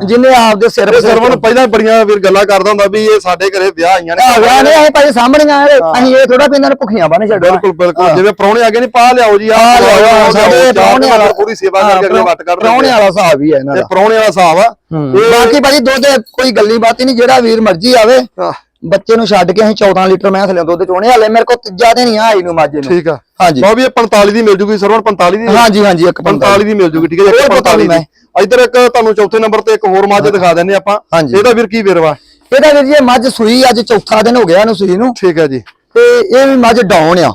ਜਿੰਨੇ ਆਪਦੇ ਸਿਰ ਇਹ ਸਰਵਨ ਪਹਿਲਾਂ ਬੜੀਆਂ ਵੀਰ ਗੱਲਾਂ ਕਰਦਾ ਹੁੰਦਾ ਵੀ ਇਹ ਸਾਡੇ ਘਰੇ ਵਿਆਹ ਆਈਆਂ ਆ ਵਿਆਹ ਨੇ ਅਸੀਂ ਭਾਈ ਸਾਹਮਣੇ ਆਏ ਅਸੀਂ ਇਹ ਥੋੜਾ ਵੀ ਇਹਨਾਂ ਨੂੰ ਭੁੱਖੀਆਂ ਬੰਨ ਛੱਡੋ ਬਿਲਕੁਲ ਬਿਲਕੁਲ। ਜਿਵੇਂ ਪ੍ਰਾਹੁਣੇ ਆ ਗਏ ਨਹੀਂ ਪਾ ਲਿਆਓ ਜੀ ਆ ਲਿਆਓ, ਸਾਡੇ ਪ੍ਰਾਹੁਣੇ ਵਾਲਾ ਪੂਰੀ ਸੇਵਾ ਕਰਕੇ ਵੱਟ ਕੱਢ ਪ੍ਰਾਹੁਣੇ ਵਾਲਾ ਹਿਸਾਬ ਹੀ ਹੈ ਇਹਨਾਂ ਇਹ ਦਾ। ਪ੍ਰਾਹੁਣੇ ਵਾਲਾ ਹਿਸਾਬ ਆ। ਬਾਕੀ ਭਾਜੀ ਦੁੱਧ ਕੋਈ ਗੱਲੀ ਬਾਤ ਹੀ ਨਹੀਂ ਜਿਹੜਾ ਵੀਰ ਮਰਜ਼ੀ ਆਵੇ ਆਹ, ਬੱਚੇ ਨੂੰ ਛੱਡ ਕੇ ਅਸੀਂ 14 ਲੀਟਰ ਮੈਂ ਥੱਲੇ ਦੁੱਧ ਚੋਣੇ ਹਲੇ ਮੇਰੇ ਕੋਲ ਤੀਜਾ ਦਿਨ ਹੀ ਆ ਆਈ ਨੂੰ ਮਾਝੇ ਨੂੰ। ਠੀਕ ਆ। ਹਾਂਜੀ। ਲਓ ਵੀ ਇਹ 45 ਦੀ ਮਿਲ ਜੂਗੀ ਸਰਵਨ 45 ਦੀ? ਹਾਂਜੀ ਹਾਂਜੀ ਇੱਕ 45 ਦੀ ਮਿਲ ਜੂਗੀ ਠੀਕ ਹੈ ਜੀ ਹੋਰ ਪਤਾ 45 ਨਹੀਂ ਦੀ ਇੱਧਰ ਇੱਕ ਤੁਹਾਨੂੰ ਚੌਥੇ ਨੰਬਰ ਤੇ ਇੱਕ ਹੋਰ ਮੱਝ ਦਿਖਾ ਦਿੰਨੇ ਆਪਾਂ। ਹਾਂਜੀ। ਇਹਦਾ ਵੀਰ ਕੀ ਵੇਰਵਾ? ਇਹਦਾ ਵੀਰ ਜੀ ਇਹ ਮੱਝ ਸੂਈ ਅੱਜ ਚੌਥਾ ਦਿਨ ਹੋ ਗਿਆ ਇਹਨੂੰ ਸੂਈ ਨੂੰ। ਠੀਕ ਹੈ ਜੀ। ਤੇ ਇਹ ਵੀ ਮੱਝ ਡਾਉਣ ਆ।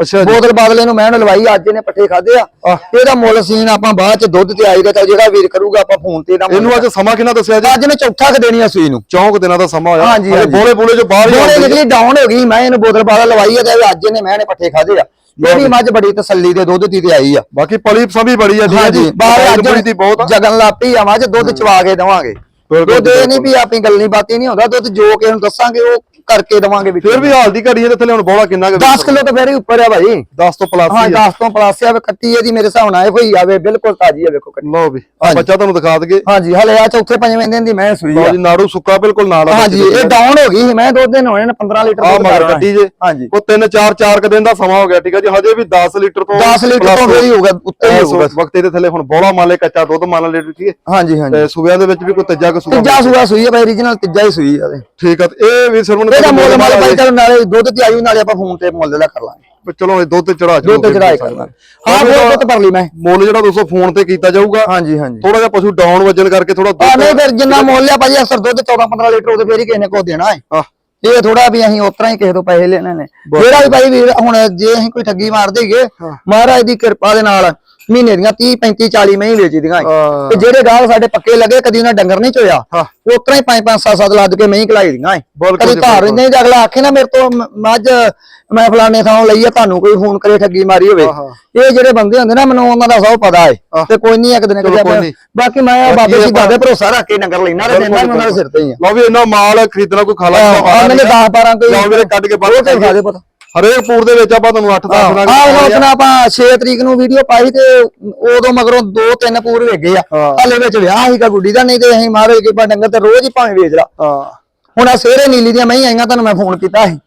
ਅੱਛਾ ਜੀ। ਬੋਤਲ ਬਾਦਲੇ ਨੂੰ ਮੈਂ ਲਵਾਈ ਅੱਜ ਇਹਨੇ ਪੱਠੇ ਖਾਦੇ ਆ। ਇਹਦਾ ਮੁੱਲ ਸੀਨ ਆਪਾਂ ਬਾਅਦ ਚ ਦੁੱਧ ਤੇ ਆਈਗਾ ਤਾਂ ਜਿਹੜਾ ਵੀਰ ਕਰੂਗਾ ਆਪਾਂ ਫੋਨ ਤੇ ਇਹਦਾ ਇਹਨੂੰ ਅੱਜ ਸਮਾਂ ਕਿੰਨਾ ਦੱਸਿਆ ਜੀ? ਅੱਜ ਨੇ ਚੌਥਾ ਕ ਦੇਣੀ ਆ ਸੂਈ ਨੂੰ। ਚੌਂਕ ਦਿਨਾਂ ਦਾ ਸਮਾਂ ਹੋਇਆ। ਹਾਂਜੀ, ਹਾਂਜੀ। ਬੋਲੇ ਬੋਲੇ ਜੋ ਬਾਹਰ ਆਉਂਦੇ ਨਿਕਲੀ ਡਾਊਨ ਹੋ ਗਈ। ਮੈਂ ਇਹਨੂੰ ਬੋਤਲ ਬਾਦਲ ਲਵਾਈ ਆ ਤੇ ਅੱਜ ਇਹਨੇ ਮੈਂ ਨੇ ਪੱਠੇ ਖਾਦੇ ਆ। ਵੀ ਮੱਝ ਬੜੀ ਤਸੱਲੀ ਦੇ ਦੁੱਧ ਦੀ ਤੇ ਆਈ ਆ। ਬਾਕੀ ਪਲੀ ਸਮੀ ਬੜੀ ਆ ਠੀਕ ਹੈ ਜੀ ਬਾਹਰ ਅੱਜ ਬੜੀ ਦੀ ਬਹੁਤ। ਜਗਨ ਲਾਪੀ ਆ ਮੱਝ ਦੁੱਧ ਚਵਾ ਕੇ ਦਵਾਂਗੇ। ਦੁੱਧ ਇਹ ਨਹੀਂ। ਵੀ ਆਪਣੀ ਗੱਲ ਨਹੀਂ ਬਾਤੀ ਨਹੀਂ ਹੁੰਦਾ ਦੁੱਧ ਜੋ ਕਿ ਇਹਨੂੰ ਦੱਸਾਂਗੇ ਉਹ ਕਰਕੇ ਦਵਾਂਗੇ ਵੀ ਫਿਰ ਵੀ ਹਾਲ ਦੀ ਘੜੀ ਇਹਦੇ ਥੱਲੇ ਹੁਣ ਬੋਲਾ ਕਿੰਨਾ 10 ਕਿਲੋ ਤਾਂ ਫੇਰ ਹੀ ਉੱਪਰ ਆ ਭਾਈ। 10 ਤੋਂ ਪਲੱਸ ਹਾਂ ਹੀ ਆ। 10 ਤੋਂ ਪਲੱਸ ਆ ਵੇ ਕੱਟੀ ਇਹਦੀ ਮੇਰੇ ਹਿਸਾਬ ਨਾਲ ਇਹੋ ਹੀ ਆਵੇ ਬਿਲਕੁਲ ਤਾਜੀ ਆ ਵੇਖੋ ਕੱਟੀ ਲਓ ਵੀ ਆ ਹਾਂਜੀ। ਬੱਚਾ ਤੁਹਾਨੂੰ ਦਿਖਾ ਦਗੇ ਹਾਂਜੀ ਹਲੇ ਆ ਚੌਥੇ ਪੰਜਵੇਂ ਦਿਨ ਦੀ ਮੈਂ ਸੂਈ ਆ। ਜੀ ਨਾੜੂ ਸੁੱਕਾ ਬਿਲਕੁਲ ਨਾਲ ਆ ਹਾਂਜੀ ਇਹ ਡਾਊਨ ਹੋ ਗਈ ਸੀ ਮੈਂ ਦੋ ਦਿਨ ਹੋਏ ਨੇ 15 ਲੀਟਰ ਆ ਦੁੱਧ ਮਗਰ ਕੱਟੀ ਜੇ। ਹਾਂਜੀ। ਉਹ 3 4 4 ਕ ਦਿਨ ਦਾ ਸਮਾਂ ਹੋ ਗਿਆ ਠੀਕ ਹੈ ਜੀ ਹਜੇ ਵੀ 10 ਲੀਟਰ ਤੋਂ 10 ਲੀਟਰ ਤੋਂ ਫੇਰ ਹੀ ਹੋਊਗਾ ਉੱਤੇ ਹੀ ਹੋਊਗਾ ਵਕਤ ਇਹਦੇ ਥੱਲੇ ਹੁਣ ਬੋਲਾ ਮੰਨ ਲੈ ਕੱਚਾ ਦੁੱਧ ਮੰਨ ਲੈ ਠੀਕ ਹੈ ਹਾਂਜੀ ਹਾਂਜੀ। ਤੇ ਸੂਬਿਆਂ ਦੇ ਵਿੱਚ ਵੀ ਕੋਈ ਤੱਜਾ ਕਸੂਆ ਤੀਜਾ ਸੂਆ ਸੂਈ ਹੈ ਭਾਈ ਰੀਜਨਲ ਤੀਜਾ ਹੀ ਸੂਈ ਆ ਇਹਦੇ। ਠੀਕ ਆ ਤੇ ਇਹ ਵੀ ਸਰਵਣ ਇਹਦਾ ਮੁੱਲ ਮਾਲ ਭਾਈ ਚਲ ਨਾਲੇ ਦੁੱਧ ਤੇ ਆਈ ਨਾਲੇ ਆਪਾਂ ਫੋਨ ਤੇ ਮੁੱਲ ਦਾ ਕਰ ਲਾਂਗੇ। ਚਲੋ ਇਹ ਦੁੱਧ ਤੇ ਚੜਾ ਦੁੱਧ ਤੇ ਚੜਾਈ ਕਰ ਲਾਂਗੇ। ਹਾਂ ਬਹੁਤ ਦੁੱਧ ਪਰ ਲਈ ਮੈਂ। ਮੁੱਲ ਜਿਹੜਾ ਦੋਸਤੋ ਫੋਨ ਤੇ ਕੀਤਾ ਜਾਊਗਾ ਹਾਂਜੀ ਹਾਂਜੀ। ਥੋੜਾ ਜਿਹਾ ਪਸ਼ੂ ਡਾਊਨ ਵਜਨ ਕਰਕੇ ਥੋੜਾ ਆ ਨਹੀਂ ਫਿਰ ਜਿੰਨਾ ਮੁੱਲ ਆ ਦੁੱਧ 14 15 ਲੀਟਰ ਉਹਦੇ ਫੇਰ ਹੀ ਕਿਸੇ ਨੇ ਕੋ ਦੇਣਾ ਹੈ। ਇਹ ਥੋੜਾ ਵੀ ਅਸੀਂ ਉਤਰਾ ਹੀ ਕਿਸੇ ਤੋਂ ਪੈਸੇ ਲੈਣੇ ਨੇ। ਜਿਹੜਾ ਵੀ ਭਾਈ ਵੀਰ ਹੁਣ ਜੇ ਅਸੀਂ ਕੋਈ ਠੱਗੀ ਮਾਰ ਦੇਈਏ ਮਹਾਰਾਜ ਦੀ ਕਿਰਪਾ ਦੇ ਨਾਲ ਮਹੀਨੇ ਦੀਆਂ 30 35 40 ਮਹੀਂ ਵੇਚੀ ਦੀਆਂ। ਤੇ ਜਿਹੜੇ ਗਾਹਕ ਸਾਡੇ ਪੱਕੇ ਲੱਗੇ ਕਦੀ ਉਹਨਾਂ ਡੰਗਰ ਨਹੀਂ ਚੋਇਆ ਹਾਂ। ਉਤਰਾ ਹੀ 5 5 7 7 ਲੱਦ ਕੇ ਮਹੀਂ ਕਲਾਈ ਦੀਆਂ ਕਦੀ ਜੀ, ਧਾਰ। ਨਹੀਂ ਤੇ ਅਗਲਾ ਆਖੇ ਨਾ ਮੇਰੇ ਤੋਂ ਮ- ਮੱਝ ਮੈਂ ਫਲਾਣੇ ਥਾਂ ਲਈ ਆ ਤੁਹਾਨੂੰ ਕੋਈ ਫੋਨ ਕਰੇ ਠੱਗੀ ਮਾਰੀ ਹੋਵੇ। ਇਹ ਜਿਹੜੇ ਬੰਦੇ ਹੁੰਦੇ ਨਾ ਮੈਨੂੰ ਉਹਨਾਂ ਦਾ ਸਭ ਪਤਾ ਹੈ। ਤੇ ਕੋਈ ਨਹੀਂ ਇੱਕ ਦਿਨ ਨਹੀਂ। ਬਾਕੀ ਮੈਂ ਬਾਕੀ ਬਾਬੇ ਜੀ ਦਾਦੇ ਭਰੋਸਾ ਰੱਖ ਕੇ ਡੰਗਰ ਲੈਣਾ ਤੇ ਉਹਨਾਂ ਦੇ ਸਿਰ ਤੇ ਹੀ ਆ ਲਓ ਵੀ ਇਹਨਾਂ ਮਾਲ ਖਰੀਦਣਾ ਕੋਈ ਖਾਲਾ ਆ ਮੈਨੇ 10 12 ਕੋਈ ਲਓ ਵੀਰੇ ਕੱਢ ਕੇ ਬਾਹਰ ਉਹ ਖਾ ਦੇ ਪਤਾ ਹਰੇਕ ਪੂਰ ਦੇ ਵਿੱਚ ਆਪਾਂ ਤੁਹਾਨੂੰ 8 10 ਆਹ ਦਿਨਾਂ ਉਹ ਆਪਣਾ ਆਪਾਂ 6 ਤਰੀਕ ਨੂੰ ਵੀਡੀਓ ਪਾਈ ਤੇ ਉਦੋਂ ਮਗਰੋਂ ਦੋ ਤਿੰਨ ਪੂਰ ਵੇਗੇ ਆ। ਹਾਲੇ ਵਿੱਚ ਵਿਆਹ ਸੀਗਾ ਗੁੱਡੀ ਦਾ ਨਹੀਂ ਤੇ ਅਸੀਂ ਮਾਰੇ ਕੇ ਬਾ ਡੰਗਰ ਤੇ ਰੋਜ਼ ਹੀ ਭਾਵੇਂ ਵੇਚ ਲਾ। ਹਾਂ। ਹੁਣ ਆ ਸਵੇਰੇ ਨੀਲੀ ਦੀਆਂ ਮਹੀਂ ਆਈਆਂ ਤੁਹਾਨੂੰ ਮੈਂ ਫੋਨ ਕੀਤਾ ਸੀ।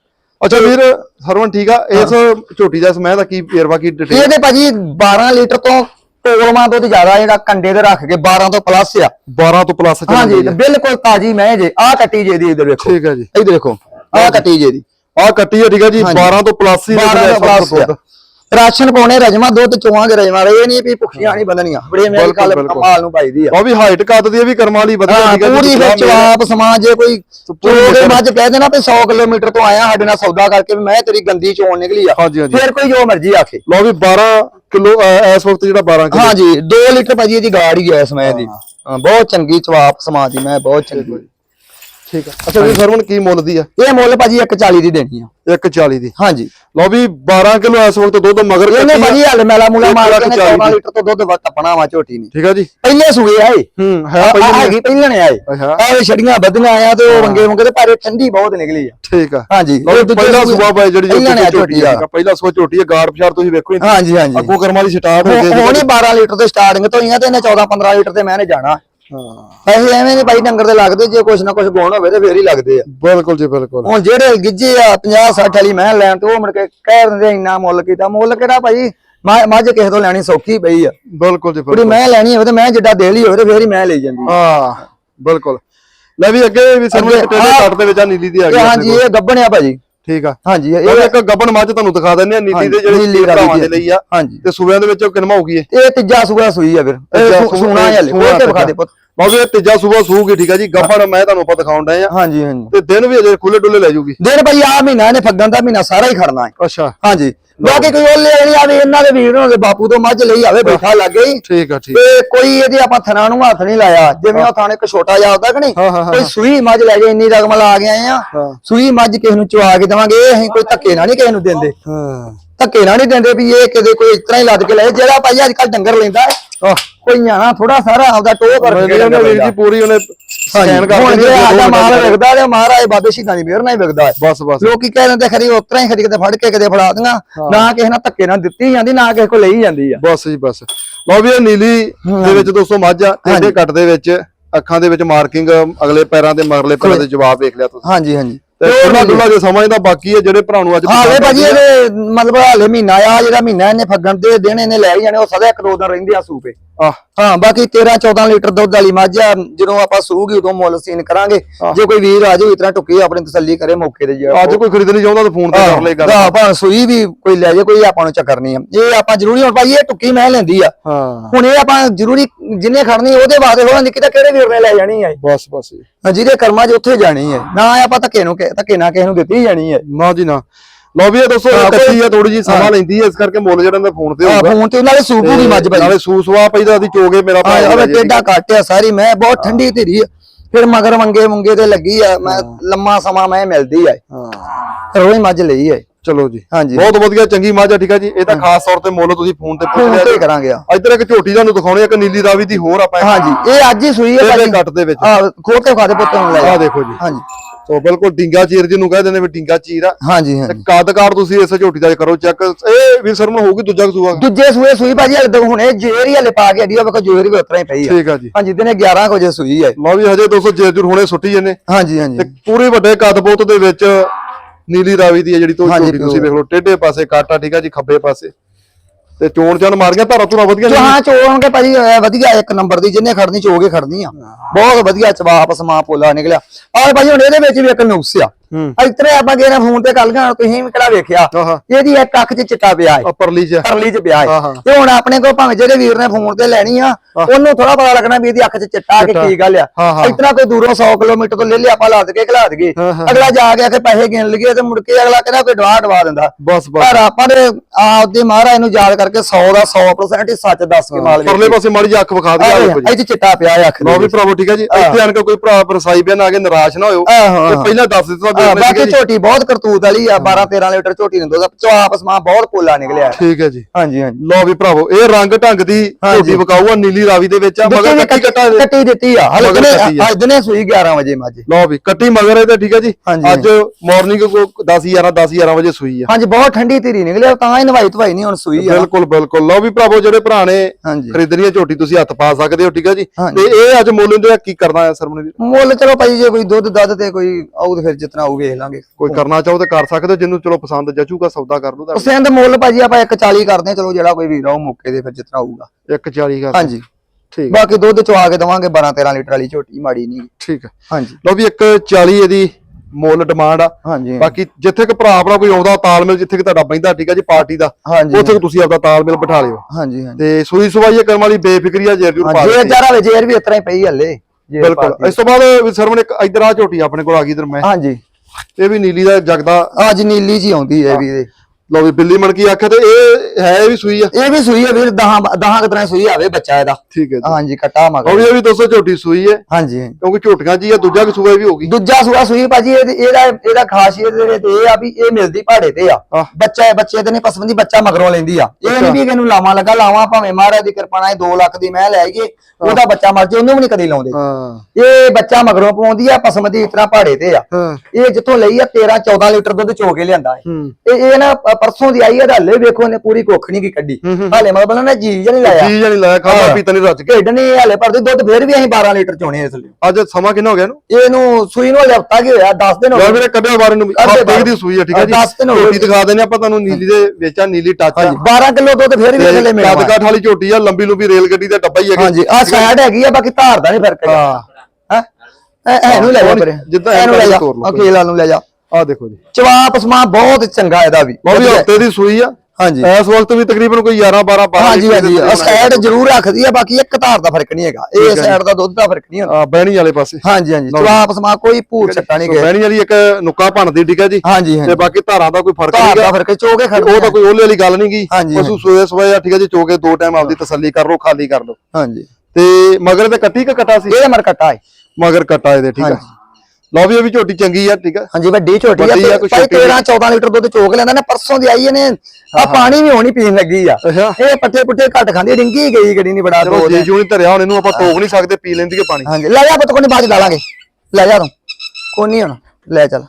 ਅੱਛਾ ਵੀਰ ਸਰਵਣ ਠੀਕ ਆ? ਇਸ ਝੋਟੀ ਦਾ ਸਮੇਂ ਦਾ ਕੀ ਵੇਰਵਾ ਕੀ ਡਿਟੇਲ ਇਹਦੇ ਭਾਜੀ 12 ਲੀਟਰ ਤੋਂ ਟੋਲਵਾਂ ਤੋਂ ਜ਼ਿਆਦਾ ਜਿਹੜਾ ਕੰਡੇ ਤੇ ਰੱਖ ਕੇ 12 ਤੋਂ ਪਲੱਸ ਆ। 12 ਤੋਂ ਪਲੱਸ ਹਾਂਜੀ ਤੇ ਬਿਲਕੁਲ ਤਾਜੀ ਮੈਂ ਜੇ। ਆ ਕੱਟੀ ਜੇ ਦੀ ਇਧਰ ਵੇਖੋ। ਠੀਕ ਹੈ ਜੀ। ਇਧਰ ਦੇਖੋ ਆ ਕੱਟੀ ਜੇ ਦੀ। ਆ ਕੱਟੀ ਹੈ ਠੀਕ ਹੈ ਜੀ 12 ਤੋਂ ਪਲੱਸ ਹੀ 12 ਤੋਂ ਪਲੱਸ ਆ। ਰਾਸ਼ਨ ਪਾਉਣੇ ਰਜਮਾ ਦੁੱਧ ਚੋਵਾਂਗੇ ਰਜਮਾ ਇਹ ਨਹੀਂ ਵੀ ਭੁੱਖੀਆਂ ਨਹੀਂ ਬੰਦਨੀਆਂ ਬੜੇ ਮੇਰੀ ਕੱਲ। ਕਮਾਲ ਨੂੰ ਪਾਈਦੀ ਆ। ਉਹ ਵੀ ਹਾਈਟ ਕੱਦ ਦੀ ਵੀ ਕਰਮਾਂ ਵਾਲੀ ਵਧੀਆ ਠੀਕ ਹੈ ਪੂਰੀ ਮੇਰਾ- ਆਪ ਸਮਾਂ ਜੇ ਕੋਈ ਚੋਗੇ ਮੱਝ ਕਹਿ ਦੇਣਾ ਵੀ 100 ਕਿਲੋਮੀਟਰ ਤੋਂ ਆਇਆ ਸਾਡੇ ਨਾਲ ਸੌਦਾ ਕਰਕੇ ਮੈਂ ਤੇਰੀ ਗੰਦੀ ਚੋਣ ਨਿਕਲੀ ਆ। ਫਿਰ ਕੋਈ ਜੋ ਮਰਜ਼ੀ ਆਖੇ। ਲਓ ਵੀ 12 ਕਿਲੋ ਇਸ ਵਕਤ ਜਿਹੜਾ 12 ਕਿਲੋ ਹਾਂਜੀ 2 ਲੀਟਰ ਭਾਜੀ ਇਹਦੀ ਗਾੜ ਹੀ ਹੈ ਇਸ ਮੈਂ ਦੀ। ਬਹੁਤ ਚੰਗੀ ਚਵਾਪ ਸਮਾਂ ਦੀ ਮੈਂ ਬਹੁਤ ਚੰਗੀ। ਠੀਕ ਆ। ਅੱਛਾ ਵੀ ਸਰਵਣ ਕੀ ਮੁੱਲ ਦੀ ਆ? ਇਹ ਮੁੱਲ ਭਾਜੀ 140 ਦੀ ਦੇਣੀ ਆ। 140 ਦੀ। ਹਾਂਜੀ। ਲਓ ਵੀ 12 ਕਿਲੋ ਇਸ ਵਕਤ ਦੁੱਧ ਮਗਰ ਇਹਨੇ ਕੱਟੀ ਆ। ਭਾਜੀ ਹਲ ਮੈਲਾ ਮੂਲਾ ਇੱਕ ਮਾਰ ਲੱਖ ਕੇ ਨੇ ਚਾਲੀ 14 ਲੀਟਰ ਤੋਂ ਦੁੱਧ ਵਾ ਟੱਪਣਾ ਵਾ ਝੋਟੀ ਨੇ। ਠੀਕ ਆ ਜੀ। ਪਹਿਲੇ ਸੂਏ ਆਏ ਹੂੰ ਹੈ ਆ ਪਹਿਲੀ। ਹੈਗੀ ਪਹਿਲਾਂ ਨੇ ਆਏ ਅੱਛਾ ਐ ਛੜੀਆਂ ਵੱਧੀਆਂ ਆਇਆ ਤੇ ਉਹ ਵੰਗੇ ਵੰਗੇ ਤੇ ਪਰ ਠੰਡੀ ਬਹੁਤ ਨਿਕਲੀ ਆ। ਠੀਕ ਆ। ਹਾਂਜੀ। ਪਹਿਲਾ ਸੁਬਾ ਪਾਏ ਜਿਹੜੀ ਆ ਝੋਟੀ ਝੋਟੀ ਆ। ਆ। ਪਹਿਲਾ ਸੁਬਾ ਝੋਟੀ ਆ ਗਾੜ ਪਛਾੜ ਤੁਸੀਂ ਵੇਖੋ ਹਾਂਜੀ ਹਾਂਜੀ। ਅੱਗੋਂ ਕਰਮਾਂ ਦੀ ਸਟਾਰਟ ਹੋ ਗਈ ਹੁਣ ਹੀ 12 ਲੀਟਰ ਤੋਂ ਸਟਾਰਟਿੰਗ ਤੋਂ ਹੀ ਆ ਤੇ ਇਹਨੇ 14 15 ਲੀਟਰ ਤੇ ਮੈਂ ਨੇ ਜਾਣਾ। ਹਾਂ। ਪੈਸੇ ਐਵੇਂ ਨੇ ਬਾਈ ਡੰਗਰ ਦੇ ਲੱਗਦੇ ਜੇ ਕੁਛ ਨਾ ਕੁਛ ਗੁਣ ਹੋਵੇ ਤੇ ਫੇਰ ਹੀ ਲੱਗਦੇ ਆ। ਬਿਲਕੁਲ ਜੀ ਬਿਲਕੁਲ। ਹੁਣ ਜਿਹੜੇ ਗਿੱਜੇ ਆ 50 60 ਵਾਲੀ ਮੈਂ ਲੈਣ ਤੇ ਉਹ ਮੁੜ ਕੇ ਕਹਿ ਦਿੰਦੇ ਇੰਨਾ ਮੁੱਲ ਕੀਤਾ। ਮੁੱਲ ਕਿਹੜਾ ਭਾਈ? ਮੱਝ ਮੱਝ ਕਿਸੇ ਤੋਂ ਲੈਣੀ ਸੌਖੀ ਪਈ ਆ। ਬਿਲਕੁਲ ਜੀ ਬਿਲਕੁਲ। ਮੈਂ ਲੈਣੀ ਹੋਵੇ ਤੇ ਮੈਂ ਜਿੱਡਾ ਦੇ ਲਈ ਹੋਵੇ ਤੇ ਫੇਰ ਹੀ ਮੈਂ ਲਈ ਜਾਂਦੀ। ਹਾਂ ਬਿਲਕੁਲ। ਲੈ ਵੀ ਅੱਗੇ ਵੀ ਸਾਨੂੰ ਇੱਕ ਟੇਡੇ। ਕੱਟ ਦੇ ਵਿੱਚ ਆ ਨੀਲੀ ਦੀ ਆ ਤੇ ਗਈ ਹਾਂਜੀ ਇਹ ਗੱਬਣ ਆ ਭਾਜੀ। ਠੀਕ ਆ? ਹਾਂਜੀ ਇਹ ਇੱਕ ਗੱਬਣ ਮੱਝ ਤੁਹਾਨੂੰ ਦਿਖਾ ਦਿੰਦੇ ਆ ਨੀਲੀ ਦੇ ਜਿਹੜੇ ਨੀਲੀ ਰਾਵੀ ਭਰਾਵਾਂ ਦੀ ਦੇ ਲਈ ਆ। ਹਾਂਜੀ। ਤੇ ਸੂਬਿਆਂ ਦੇ ਵਿੱਚ ਕਿੰਨਾ ਹੋਊਗੀ ਇਹ? ਇਹ ਤੀਜਾ ਸੂਆ ਸੂਈ ਆ ਫਿਰ। ਸੂਣਾ ਸੂਣਾ ਉਹ ਤੇ ਵਿਖਾ ਦੇ ਪੁੱਤ। ਬਾਬੂ ਇਹ ਤੀਜਾ ਸੂਬਾ ਸੂਗੀ ਠੀਕ ਆ ਜੀ। ਗੱਬਣ ਮੈਂ ਤੁਹਾਨੂੰ ਆਪਾਂ ਦਿਖਾਉਣ ਡਏ ਆ ਹਾਂਜੀ ਹਾਂਜੀ। ਤੇ ਦਿਨ ਵੀ ਅਜੇ ਖੁੱਲੇ ਡੁੱਲੇ ਲੈ ਜੂਗੀ। ਦਿਨ ਭਾਈ ਆ ਮਹੀਨਾ ਇਹਨੇ ਫੱਗਣ ਦਾ ਮਹੀਨਾ ਸਾਰਾ ਹੀ ਖੜਨਾ ਹੈ। ਅੱਛਾ। ਹਾਂਜੀ। ਬਾਕੀ ਕੋਈ ਉਹ ਲੈ ਨਹੀਂ ਆਵੇ ਇਹਨਾਂ ਦੇ ਵੀਰ ਹੋਣਗੇ ਬਾਪੂ ਤੋਂ ਮੱਝ ਲਈ ਆਵੇ ਬੈਠਾ ਲੱਗ ਗਈ ਠੀਕ ਆ ਠੀਕ। ਤੇ ਕੋਈ ਇਹਦੇ ਆਪਾਂ ਥਣਾ ਨੂੰ ਹੱਥ ਨਹੀਂ ਲਾਇਆ। ਜਿਵੇਂ ਉਹ ਥਾਣੇ ਇੱਕ ਛੋਟਾ ਜਿਹਾ ਹੁੰਦਾ ਕਿ ਨਹੀਂ। ਕੋਈ ਸੂਈ ਮੱਝ ਲੈ ਕੇ ਇੰਨੀ ਰਕਮ ਲਾ ਕੇ ਆਏ ਆ। ਸੂਈ ਮੱਝ ਕਿਸੇ ਨੂੰ ਚਵਾ ਕੇ ਦੇਵਾਂਗੇ ਇਹ ਅਸੀਂ ਕੋਈ ਧੱਕੇ ਨਾਲ ਨਹੀਂ ਕਿਸੇ ਨੂੰ ਦਿੰਦੇ। ਹਾਂ। ਧੱਕੇ ਨਾਲ ਨਹੀਂ ਦਿੰਦੇ ਵੀ ਇਹ ਕਿਤੇ ਕੋਈ ਇਸ ਤਰ੍ਹਾਂ ਹੀ ਲੱਦ ਕੇ ਲੈ ਜਿਹੜਾ ਭਾਈ ਅੱਜ ਕੱਲ ਡੰਗਰ ਲੈਂਦਾ ਹੈ, ਕੋਈ ਨਿਆਣਾ ਥੋੜਾ ਸਾਰਾ ਆਪਦਾ ਟੋਹ ਕਰਕੇ ਉਹਨੇ ਵੀਰ ਲੈਂਦਾ ਜੀ ਪੂਰੀ ਉਹਨੇ ਸਕੈਨ ਕਰ ਹੁਣ ਦਿੱਤੀ ਜੇ ਆ, ਸਾਡਾ ਦੋ ਮਾਲ। ਵਿਕਦਾ ਤੇ ਮਹਾਰਾਜ ਬਾਬੇ ਸ਼ਹੀਦਾਂ ਦੀ ਮਿਹਰ ਨਾਲ ਹੀ ਵਿਕਦਾ ਹੈ। ਬਸ ਬਸ। ਲੋਕੀ ਕਹਿ ਦਿੰਦੇ ਖਰੀ ਉਤਰਾ ਹੀ ਖਰੀ ਕਿਤੇ ਫੜ ਕੇ ਕਿਤੇ ਫੜਾ ਦੀਆਂ। ਨਾ ਕਿਸੇ ਨਾਲ ਧੱਕੇ ਨਾਲ ਦਿੱਤੀ ਜਾਂਦੀ ਨਾ ਕਿਸੇ ਕੋਲ ਲਈ ਜਾਂਦੀ ਆ। ਬਸ ਜੀ ਬਸ। ਲਓ ਵੀ ਇਹ ਨੀਲੀ ਦੇ ਵਿੱਚ ਦੋਸਤੋ ਮੱਝ ਆ ਟੇਡੇ ਕੱਟ ਦੇ ਵਿੱਚ ਅੱਖਾਂ ਦੇ ਵਿੱਚ ਮਾਰਕਿੰਗ ਅਗਲੇ ਪੈਰਾਂ ਤੇ ਮਗਰਲੇ ਪੈਰਾਂ ਦੇ ਜਵਾਬ ਵੇਖ ਲਿਆ ਤੁਸੀਂ। ਹਾਂਜੀ ਹਾਂਜੀ। ਤੇ ਉਹਨਾਂ ਦੁੱਲਾ ਜੇ ਸਮਝਦਾ ਬਾਕੀ ਹੈ ਜਿਹੜੇ ਭਰਾ ਨੂੰ ਅੱਜ ਹਾਲੇ ਭਾਜੀ ਆ। ਇਹਦੇ ਮਤਲਬ ਹਾਲੇ ਮਹੀਨਾ ਆ ਜਿਹੜਾ ਮਹੀਨਾ ਇਹਨੇ ਫੱਗਣ ਦੇ ਦਿਨ ਇਹਨੇ ਲੈ ਹੀ ਜਾਣੇ ਉਹ ਸਦਾ ਇੱਕ ਦੋ ਦਿਨ ਰਹਿੰਦੇ ਆ ਸੂਪੇ। ਹਾਂ ਬਾਕੀ 13 14 ਲੀਟਰ ਦੁੱਧ ਵਾਲੀ ਮੱਝ ਆ ਜਦੋਂ ਆਪਾਂ ਸੂਗੀ ਉਦੋਂ ਮੁੱਲ ਸੀਨ ਕਰਾਂਗੇ। ਜੇ ਕੋਈ ਵੀਰ ਆ ਜਾਊ ਇਤਨਾ ਟੁੱਕੀ ਆਪਣੀ ਤਸੱਲੀ ਕਰੇ ਮੌਕੇ ਤੇ ਜਿਹੜਾ ਅੱਜ ਕੋਈ ਖਰੀਦਣੀ ਚਾਹੁੰਦਾ ਤਾਂ ਫੋਨ ਤੇ ਕਰ ਲੈ ਗੱਲ। ਹਾਂ ਭਾਵੇਂ ਸੂਈ ਵੀ ਕੋਈ ਲੈ ਜੇ ਕੋਈ ਆਪਾਂ ਨੂੰ ਚੱਕਰ ਨਹੀਂ ਆ। ਇਹ ਆਪਾਂ ਜ਼ਰੂਰੀ ਹੁਣ ਭਾਈ ਇਹ ਟੁੱਕੀ ਮੈਂ ਲੈਂਦੀ ਆ। ਹਾਂ। ਹੁਣ ਇਹ ਆਪਾਂ ਜ਼ਰੂਰੀ ਜਿੰਨੇ ਖੜਨੀ ਉਹਦੇ ਵਾਸਤੇ ਹੋਣਾ ਨਿੱਕੀ ਤਾਂ ਕਿਹੜੇ ਵੀਰ ਨੇ ਲੈ ਜਾਣੀ ਆ ਬਸ ਬਸ ਜੀ। ਜਿਹਦੇ ਕਰਮਾਂ 'ਚ ਉੱਥੇ ਜਾਣੀ ਹੈ ਨਾ ਆਪਾਂ ਧੱਕੇ ਨੂੰ ਧੱਕੇ ਨਾ ਕਿਸੇ ਨੂੰ ਦਿੱਤੀ ਜਾਣੀ ਹੈ। ਨਾ ਜੀ ਨਾ। ਲਓ ਵੀ ਇਹ ਹਾਂ, ਕੱਚੀ ਆ ਥੋੜੀ ਜੀ ਸਮਾਂ ਲੈਂਦੀ ਹੈ ਇਸ ਕਰਕੇ ਮੁੱਲ ਜਿਹੜਾ ਮੈਂ ਫੋਨ ਤੇ ਆ ਹੋਊਗਾ। ਫੋਨ ਤੇ ਨਾਲੇ ਸੂਪੂ ਦੀ ਮੱਝ ਭਾਈ। ਨਾਲੇ ਸੂਸਵਾ ਪੈਦਾ ਦੀ ਚੋਗੇ ਮੇਰਾ ਆ ਭਾਈ ਉਹ ਟੇਡਾ ਕਾਟਿਆ ਸਾਰੀ ਮੈਂ ਬਹੁਤ ਠੰਡੀ ਧੀਰੀ ਆ। ਫਿਰ ਮਗਰ ਮੰਗੇ ਮੁੰਗੇ ਤੇ ਲੱਗੀ ਆ ਮੈਂ ਲੰਮਾ ਸਮਾਂ ਮੈਂ ਮਿਲਦੀ ਆ। ਹਾਂ। ਹੀ ਮੱਝ ਲਈ ਹੈ ਚਲੋ ਜੀ। ਹਾਂਜੀ। ਬਹੁਤ ਵਧੀਆ ਚੰਗੀ ਮੱਝ ਆ ਠੀਕ ਆ ਜੀ। ਇਹ ਤਾਂ ਖਾਸ ਤੌਰ ਤੇ ਮੁੱਲ ਤੁਸੀਂ ਫੋਨ ਤੇ ਪੁੱਛ ਫੋਨ ਲਿਆ ਤੇ ਜੀ। ਕਰਾਂਗੇ ਆ ਇੱਧਰ ਇੱਕ ਝੋਟੀ ਤੁਹਾਨੂੰ ਦਿਖਾਉਣੀ ਇੱਕ ਨੀਲੀ ਰਾਵੀ ਦੀ ਹੋਰ ਆਪਾਂ ਹਾਂਜੀ ਇਹ ਅੱਜ ਹੀ ਸੂਈ ਹੈ ਇਹਦੇ ਭਾਜੀ। ਕੱਟ ਦੇ ਵਿੱਚ। ਆ ਖੋਲ ਕੇ ਖਾ ਦੇ ਪੁੱਤ ਨੂੰ ਲੈ ਜਾ। ਦੇਖੋ ਜੀ। ਹਾਂਜੀ। ਸੋ ਬਿਲਕੁਲ ਡਿੰਗਾ ਚੀਰ ਜਿਹਨੂੰ ਕਹਿੰਦੇ ਨੇ ਵੀ ਡਿੰਗਾ ਚੀਰ ਆ। ਹਾਂਜੀ ਤੇ ਹਾਂਜੀ। ਕਾਦਕਾਰ ਤੁਸੀਂ ਇਸ ਝੋਟੀ ਦਾ ਕਰੋ ਚੈੱਕ। ਇਹ ਵੀ ਸਰਮਨ ਹੋਊਗੀ ਦੂਜਾ ਕਸੂਆ। ਦੂਜੇ ਸੂਏ ਸੂਈ ਭਾਜੀ ਹਲੇ ਤੱਕ ਹੁਣੇ ਜੇਰ ਹੀ ਹਲੇ ਪਾ ਕੇ ਅੜੀ ਵੇਖੋ ਜੇਰ ਵੀ ਉਤਰਾ ਹੀ ਪਈ ਆ। ਠੀਕ ਆ ਜੀ। ਹਾਂਜੀ ਦਿਨੇ 11 ਕੁ ਵਜੇ ਸੂਈ ਹੈ ਲਓ ਵੀ ਹਜੇ 200 ਜੇਜੂਰ ਹੁਣੇ ਸੁੱਟੀ ਜੰਨੇ ਹਾਂਜੀ ਹਾਂਜੀ। ਤੇ ਪੂਰੇ ਵੱਡੇ ਕਦਬੋਤ ਦੇ ਵਿੱਚ ਨੀਲੀ ਰਾਵੀ ਦੀ ਹੈ ਜਿਹੜੀ ਤੋਂ ਝੋਟੀ ਤੁਸੀਂ ਵੇਖ ਲਓ ਟੇਢੇ ਪਾਸੇ ਕਾਟਾ ਠੀਕ ਆ ਜੀ ਖੱਬੇ ਪਾਸੇ। ਤੇ ਚੋਣ ਚਾਣ ਮਾਰੀਆਂ ਧਾਰਾ ਧੁਰਾ ਵਧੀਆ ਹਾਂ ਚੋਣਗੇ ਭਾਜੀ ਅਹ ਵਧੀਆ ਇੱਕ ਨੰਬਰ ਦੀ ਜਿੰਨੇ ਖੜਨੀ ਚੋਗੇ ਖੜਨੀ ਆ। ਬਹੁਤ ਵਧੀਆ ਚਵਾਪ ਸਮਾ ਪੋਲਾ ਨਿਕਲਿਆ। ਆਹ ਭਾਜੀ ਹੁਣ ਇਹਦੇ ਵਿੱਚ ਵੀ ਇੱਕ ਨੁਕਸ ਆ। ਹੂੰ। ਇਤਨੇ ਆਪਾਂ ਗਏ ਨਾ ਫੋਨ ਤੇ ਕੱਲ ਗਾਂ ਤੁਸੀਂ ਵੀ ਕਿਹੜਾ ਵੇਖਿਆ? ਇਹਦੀ ਇੱਕ ਅੱਖ 'ਚ ਚਿੱਟਾ ਪਿਆ ਹੈ ਪਰਲੀ ਚ। ਪਰਲੀ 'ਚ ਪਿਆ ਹਾਂ। ਤੇ ਹੁਣ ਆਪਣੇ ਕੋਲ ਭਾਵੇਂ ਜਿਹੜੇ ਵੀਰ ਨੇ ਫੋਨ ਤੇ ਲੈਣੀ ਆ ਉਹਨੂੰ ਥੋੜਾ ਪਤਾ ਲੱਗਣਾ ਵੀ ਇਹਦੀ ਅੱਖ 'ਚ ਚਿੱਟਾ ਕਿ। ਕੀ ਗੱਲ ਆ। ਇਤਨਾ ਕੋਈ ਦੂਰੋਂ 100 ਕਿਲੋਮੀਟਰ ਤੋਂ ਲੈ ਲਿਆ ਆਪਾਂ ਲੱਦ ਕੇ ਖਿਲਾ ਦਗੇ। ਅਗਲਾ ਜਾ ਕੇ ਆਖੇ ਪੈਸੇ ਗਿਣ ਲਈਏ ਤੇ ਮੁੜ ਕੇ ਅਗਲਾ ਕਹਿੰਦਾ ਕੋਈ ਡਵਾ ਡਵਾ ਦਿੰਦਾ। ਬਸ ਬਸ। ਪਰ ਆਪਾਂ ਦੇ ਆਪਦੇ ਮਹਾਰਾਜ ਨੂੰ ਯਾਦ ਕਰਕੇ 100 ਦਾ 100% ਹੀ ਸੱਚ ਦੱਸ ਕੇ ਮਾਲ ਪਰਲੇ ਪਾਸੇ ਮਾੜੀ ਅੱਖ ਵਿਖਾ ਜੀ। ਇਹ 'ਚ ਚਿੱਟਾ ਪਿਆ ਹੈ ਅੱਖ ਦੇ ਲਓ ਵੀ। ਭਰਾਵੋ ਠੀਕ ਹੈ ਜੀ। ਇੱਥੇ ਆਣ ਕੇ ਕੋਈ ਭਰਾ ਰਸਾਈ ਬਿਆਨ ਆ ਕੇ ਨਿਰਾਸ਼ ਨਾ ਹੋਇਓ। ਤੇ। ਪਹਿਲਾਂ ਦੱਸ ਦਿੱਤਾ ਹਾਂ, ਬਾਕੀ। ਝੋਟੀ ਬਹੁਤ ਕਰਤੂਤ ਵਾਲੀ ਆ 12 13 ਲੀਟਰ ਝੋਟੀ ਨੂੰ ਦੁੱਧ ਚਵਾਪ ਸਮਾਂ ਬਹੁਤ ਪੋਲਾ ਨਿਕਲਿਆ। ਠੀਕ ਹੈ ਜੀ। ਹਾਂਜੀ ਹਾਂਜੀ। ਲਓ ਵੀ ਭਰਾਵੋ ਇਹ ਰੰਗ ਢੰਗ ਦੀ। ਝੋਟੀ ਵਿਕਾਊ ਆ ਨੀਲੀ ਰਾਵੀ ਦੇ ਵਿੱਚ ਆ ਮਗਰ ਕੱਟੀ ਕੱਟਾ ਕੱਟੀ ਦਿੱਤੀ ਆ। ਹਲੇ ਆ। ਅੱਜ ਦਿਨੇ ਸੂਈ 11 ਵਜੇ ਮੱਝ। ਲਓ ਵੀ ਕੱਟੀ ਮਗਰ ਇਹਦੇ ਠੀਕ ਹੈ ਜੀ। ਅੱਜ ਮਾਰਨਿੰਗ ਕੋ 10 11 10 11 ਵਜੇ ਸੂਈ ਆ। ਹਾਂਜੀ ਬਹੁਤ ਠੰਡੀ ਧੀਰੀ ਨਿਕਲਿਆ ਤਾਂ ਹੀ ਨਵਾਈ ਧਵਾਈ ਨਹੀਂ ਹੁਣ ਸੂਈ ਆ। ਬਿਲਕੁਲ ਬਿਲਕੁਲ। ਲਓ ਵੀ ਭਰਾਵੋ ਜਿਹੜੇ ਭਰਾ ਨੇ ਖਰੀਦਣੀ ਹੈ ਝੋਟੀ ਤੁਸੀਂ ਹੱਥ ਪਾ ਸਕਦੇ ਹੋ ਠੀਕ ਹੈ ਜੀ। ਤੇ ਇਹ ਅੱਜ ਮੁੱਲ ਦੇ ਕੀ ਕਰਨਾ ਹੈ ਸਰਮਨ ਵੀਰ ਮੁੱਲ ਚਲੋ ਭਾਈ ਜੇ ਕੋਈ ਦੁੱਧ ਦੱਧ ਤੇ ਕੋਈ ਤੇ ਫਿਰ ਜਿਤਨਾ ਆਊ ਵੇਖ ਲਾਂਗੇ। ਕੋਈ ਕਰਨਾ ਚਾਹੋ ਤੇ ਕਰ ਸਕਦੇ ਹੋ ਜਿਹਨੂੰ ਚਲੋ ਪਸੰਦ ਜਚੂਗਾ ਸੌਦਾ ਕਰ ਲਓ ਪਸੰਦ ਮੁੱਲ ਭਾਜੀ ਆਪਾਂ 140 ਕਰਦੇ ਹਾਂ ਚਲੋ ਜਿਹੜਾ ਕੋਈ ਵੀਰ ਮੌਕੇ ਦੇ ਫਿਰ ਜਿਤਨਾ ਆਊਗਾ 140 ਕਰ ਹਾਂਜੀ। ਠੀਕ। ਬਾਕੀ ਦੁੱਧ ਚਵਾ ਕੇ ਦਵਾਂਗੇ 12 13 ਲੀਟਰ ਵਾਲੀ ਝੋਟੀ ਮਾੜੀ ਨਹੀਂ। ਠੀਕ ਹੈ। ਹਾਂਜੀ। ਲਓ ਵੀ 140 ਇਹਦੀ ਮੁੱਲ ਡਿਮਾਂਡ ਆ। ਹਾਂਜੀ। ਬਾਕੀ ਜਿੱਥੇ ਕਿ ਭਰਾ ਆਪਣਾ ਕੋਈ ਆਉਂਦਾ ਤਾਲਮੇਲ ਜਿੱਥੇ ਕਿ ਤੁਹਾਡਾ ਬੈਂਦਾ ਠੀਕ ਹੈ ਜੀ ਪਾਰਟੀ ਦਾ ਉੱਥੇ ਤੁਸੀਂ ਆਪਦਾ ਤਾਲਮੇਲ ਬਿਠਾ ਲਿਓ। ਹਾਂਜੀ ਹਾਂਜੀ। ਤੇ ਸੂਈ ਸਵਾਈ ਕਰਨ ਵਾਲੀ ਬੇਫਿਕਰੀ ਆ ਜੇਰ ਜੂਰ ਪਾ ਜੇ। ਜਾਰਾ ਵਿੱਚ ਜੇਰ ਵੀ ਇਤਰਾ ਹੀ ਪਈ ਹੱਲੇ। ਬਿਲਕੁਲ। ਇਸ ਤੋਂ ਬਾਅਦ ਸਰਵਣ ਇੱਕ ਇਧਰ ਆ ਝੋਟੀ ਆਪਣੇ ਕੋਲ ਆ ਗਈ ਇਧਰ ਮੈਂ। ਹਾਂਜੀ। ਇਹ ਵੀ ਨੀਲੀ ਦਾ ਜਗਦਾ। ਅੱਜ ਨੀਲੀ ਜੀ ਆਉਂਦੀ ਹੈ ਵੀ ਇਹਦੇ ਲਓ ਵੀ ਬਿੱਲੀ ਮਣਕੀ ਆਖਿਆ ਤੇ ਇਹ ਹੈ ਵੀ ਸੂਈ ਆ? ਇਹ ਵੀ ਸੂਈ ਆ ਵੀਰ 10 10 ਕਿਤਨਾ ਸੂਈ ਆਵੇ ਬੱਚਾ ਇਹਦਾ। ਠੀਕ ਹੈ ਜੀ। ਹਾਂਜੀ ਕਟਾ ਉਹ ਮਗਰ ਵੀ ਇਹ ਵੀ ਦੋਸਤੋ ਝੋਟੀ ਸੂਈ ਹੈ। ਹਾਂਜੀ। ਕਿਉਂਕਿ ਝੋਟੀਆਂ ਜੀ ਆ ਦੂਜਾ ਕਸੂਆ ਵੀ ਹੋਗੀ ਦੂਜਾ ਸੂਆ ਸੂਈ ਭਾਜੀ ਇਹਦੀ- ਇਹਦਾ ਇਹਦਾ ਖਾਸੀਅਤ ਦੇ ਵਿੱਚ ਇਹ ਆ ਵੀ ਇਹ ਮਿਲਦੀ ਪਹਾੜੇ ਤੇ ਆ। ਬੱਚਾ ਹੈ ਬੱਚੇ ਤੇ ਨਹੀਂ ਪਸੰਦੀ ਬੱਚਾ ਮਗਰੋਂ ਲੈਂਦੀ ਆ। ਇਹ ਨਹੀਂ ਵੀ ਇਹਨੂੰ ਲਾਵਾਂ ਲੱਗਾ ਲਾਵਾਂ ਭਾਵੇਂ ਮਹਾਰਾਜ ਦੀ ਕਿਰਪਾ ਨਾਲ 2 ਲੱਖ ਦੀ ਮੈਂ ਲੈ ਆਈਏ ਉਹਦਾ ਬੱਚਾ ਮਰ ਜੇ ਉਹਨੂੰ ਵੀ ਨਹੀਂ ਕਦੀ ਲਾਉਂਦੇ। ਇਹ ਬੱਚਾ ਮਗਰੋਂ ਪਾਉਂਦੀ ਆ ਪਸਮਦੀ ਤਰ੍ਹਾਂ ਪਹਾੜੇ ਤੇ ਆ। ਇਹ ਜਿੱਥੋਂ ਲਈ ਆ 13 14 ਲੀਟਰ ਦੁੱਧ ਚੋ ਕੇ ਲਿਆਂਦਾ ਇਹ ਇਹ ਨਾ ਪਰਸੋਂ ਦੀ ਆਈ ਹੈ ਹਲੇ ਵੇਖੋ ਨੇ ਪੂਰੀ ਕੁੱਖ ਨਹੀਂ ਕੀ ਕੱਢੀ। ਹਾਲੇ ਮਤਲਬ ਨਾ ਜੀ ਨਹੀਂ ਲਾਇਆ। ਜੀ ਜਾਨੀ ਲਾਇਆ ਖਾਦਾ ਹਾਂ। ਪੀਤਾ ਨਹੀਂ ਰੱਜ ਕੇ। ਢਿੱਡ ਨਹੀਂ ਹਾਲੇ ਭਰਦੇ ਦੁੱਧ ਫੇਰ ਵੀ ਅਸੀਂ 12 ਲੀਟਰ ਚੋਣੇ ਇਸ ਲਈ ਅੱਜ ਸਮਾਂ ਕਿੰਨਾ ਹੋ ਗਿਆ ਇਹਨੂੰ? ਇਹਨੂੰ ਸੂਈ ਨੂੰ ਹਲੇ ਹਫਤਾ ਕੀ ਹੋਇਆ 10 ਦਿਨ ਹੋ ਗਏ। ਵੀਰੇ ਕੱਢਿਆ ਬਾਰੇ ਨੂੰ ਕੱਢ ਦੇ ਸੂਈ ਆ ਠੀਕ ਹੈ ਜੀ। ਦਸ ਦਿਨ ਹੋ ਗਏ। ਦਿਖਾ ਦਿੰਦੇ ਆਪਾਂ ਤੁਹਾਨੂੰ ਨੀਲੀ ਦੇ ਵਿੱਚ ਆ ਨੀਲੀ ਟੱਚ ਆ। ਹਾਂਜੀ 12 ਕਿਲੋ ਦੁੱਧ ਫੇਰ ਵੀ ਹਲੇ ਮਿਲਦਾ ਕੱਦ ਕਾਠ ਵਾਲੀ ਝੋਟੀ ਆ ਲੰਬੀ ਲੰਬੀ ਰੇਲ ਗੱਡੀ ਦਾ ਡੱਬਾ ਹੀ ਹੈਗਾ। ਹਾਂਜੀ ਆ ਸਾਈਡ ਹੈਗੀ ਆ ਬਾਕੀ ਧਾਰ ਦਾ ਨਹੀਂ ਫ਼ਰਕ ਹਾਂ। ਹੈ? ਇਹ ਇਹਨੂੰ ਲੈ ਜਾ ਪਰੇ ਜਿੱਦਾਂ ਇਹਨੂੰ ਲੈ ਜਾ। ਅਕੇਲਾ ਨੂੰ ਲੈ ਜਾ। ਆਹ ਦੇਖੋ ਜੀ। ਚਵਾਪ ਸਮਾ ਬਹੁਤ ਚੰਗਾ ਇਹਦਾ ਵੀ। ਲਓ ਵੀ ਹਫ਼ਤੇ ਦੀ ਸੂਈ ਆ। ਹਾਂਜੀ। ਇਸ ਵਕਤ ਵੀ ਤਕਰੀਬਨ ਕੋਈ 11 12 12 ਹਾਂਜੀ ਹਾਂਜੀ। ਸਾਈਡ ਜ਼ਰੂਰ ਰੱਖਦੀ ਆ ਬਾਕੀ ਇੱਕ ਧਾਰ ਦਾ ਫ਼ਰਕ ਨਹੀਂ ਹੈਗਾ। ਇਹ ਸਾਈਡ ਦਾ ਦੁੱਧ ਦਾ ਫ਼ਰਕ ਨਹੀਂ ਹੁੰਦਾ। ਬਹਿਣੀ ਵਾਲੇ ਪਾਸੇ। ਹਾਂਜੀ ਹਾਂਜੀ। ਚਵਾਪ ਸਮਾ ਕੋਈ ਭੂਰ ਛੱਟਾ ਨਹੀਂ ਗਿਆ। ਬਹਿਣੀ ਵਾਲੀ ਇੱਕ ਨੁੱਕਾ ਭਣਦੀ ਠੀਕ ਹੈ ਜੀ। ਹਾਂਜੀ ਤੇ ਬਾਕੀ ਧਾਰਾਂ ਦਾ ਕੋਈ ਫ਼ਰਕ ਧਾਰ ਨਹੀਂ ਦਾ ਗਾ। ਫ਼ਰਕ ਚੋ ਕੇ ਉਹ ਤਾਂ ਕੋਈ ਉਹਲੇ ਵਾਲੀ ਗੱਲ ਨਹੀਂ ਗੀ। ਹਾਂਜੀ, ਪਸ਼ੂ ਸੋਏ ਸੋਏ ਆ ਠੀਕ ਹੈ ਜੀ ਚੋਕੇ ਦੋ ਟਾਈਮ ਆਪਦੀ ਤਸੱਲੀ ਕਰ ਲਓ ਖਾਲੀ ਕਰ ਲਓ। ਹਾਂਜੀ। ਤੇ ਮਗਰ ਤੇ ਕੱਟੀ ਕ ਕਟਾ ਸੀ? ਇਹਦਾ ਮਰ ਕਟਾ ਹੈ। ਮਗਰ ਕਟਾ ਇਹਦੇ ਠੀਕ ਆ ਲਓ ਵੀ ਇਹ ਵੀ ਝੋਟੀ ਚੰਗੀ ਆ ਠੀਕ ਆ? ਹਾਂਜੀ ਵੱਡੀ ਝੋਟੀ ਵੱਡੀ ਆ, ਆ ਕੋਈ ਭਾਈ ਛੋਟੀ 13 14 ਲੀਟਰ ਦੁੱਧ ਚੋਕ ਲੈਂਦਾ ਨਾ ਪਰਸੋਂ ਦੀ ਆਈ ਇਹਨੇ। ਆ ਪਾਣੀ ਵੀ ਹੋਣੀ ਪੀਣ ਲੱਗੀ ਆ। ਅੱਛਾ। ਇਹ ਪੱਠੇ ਪੁੱਠੇ ਘੱਟ ਖਾਂਦੀ ਰਿੰਗੀ ਗਈ ਗੜੀ ਨਹੀਂ ਬੜਾ ਚਲੋ ਦੋ ਜੇ ਜੂ ਨਹੀਂ ਧਰਿਆ ਹੁਣ ਇਹਨੂੰ ਆਪਾਂ ਟੋਕ ਨਹੀਂ ਸਕਦੇ ਪੀ ਲੈਂਦੀ ਕਿ ਪਾਣੀ। ਹਾਂਜੀ ਲੈ ਜਾ ਪੁੱਤ ਕੋਈ ਨੀ, ਬਾਅਦ ਚ ਲੈ ਜਾ ਤੂੰ। ਕੋਈ ਨਹੀਂ ਹੁਣ ਲੈ ਚੱਲ।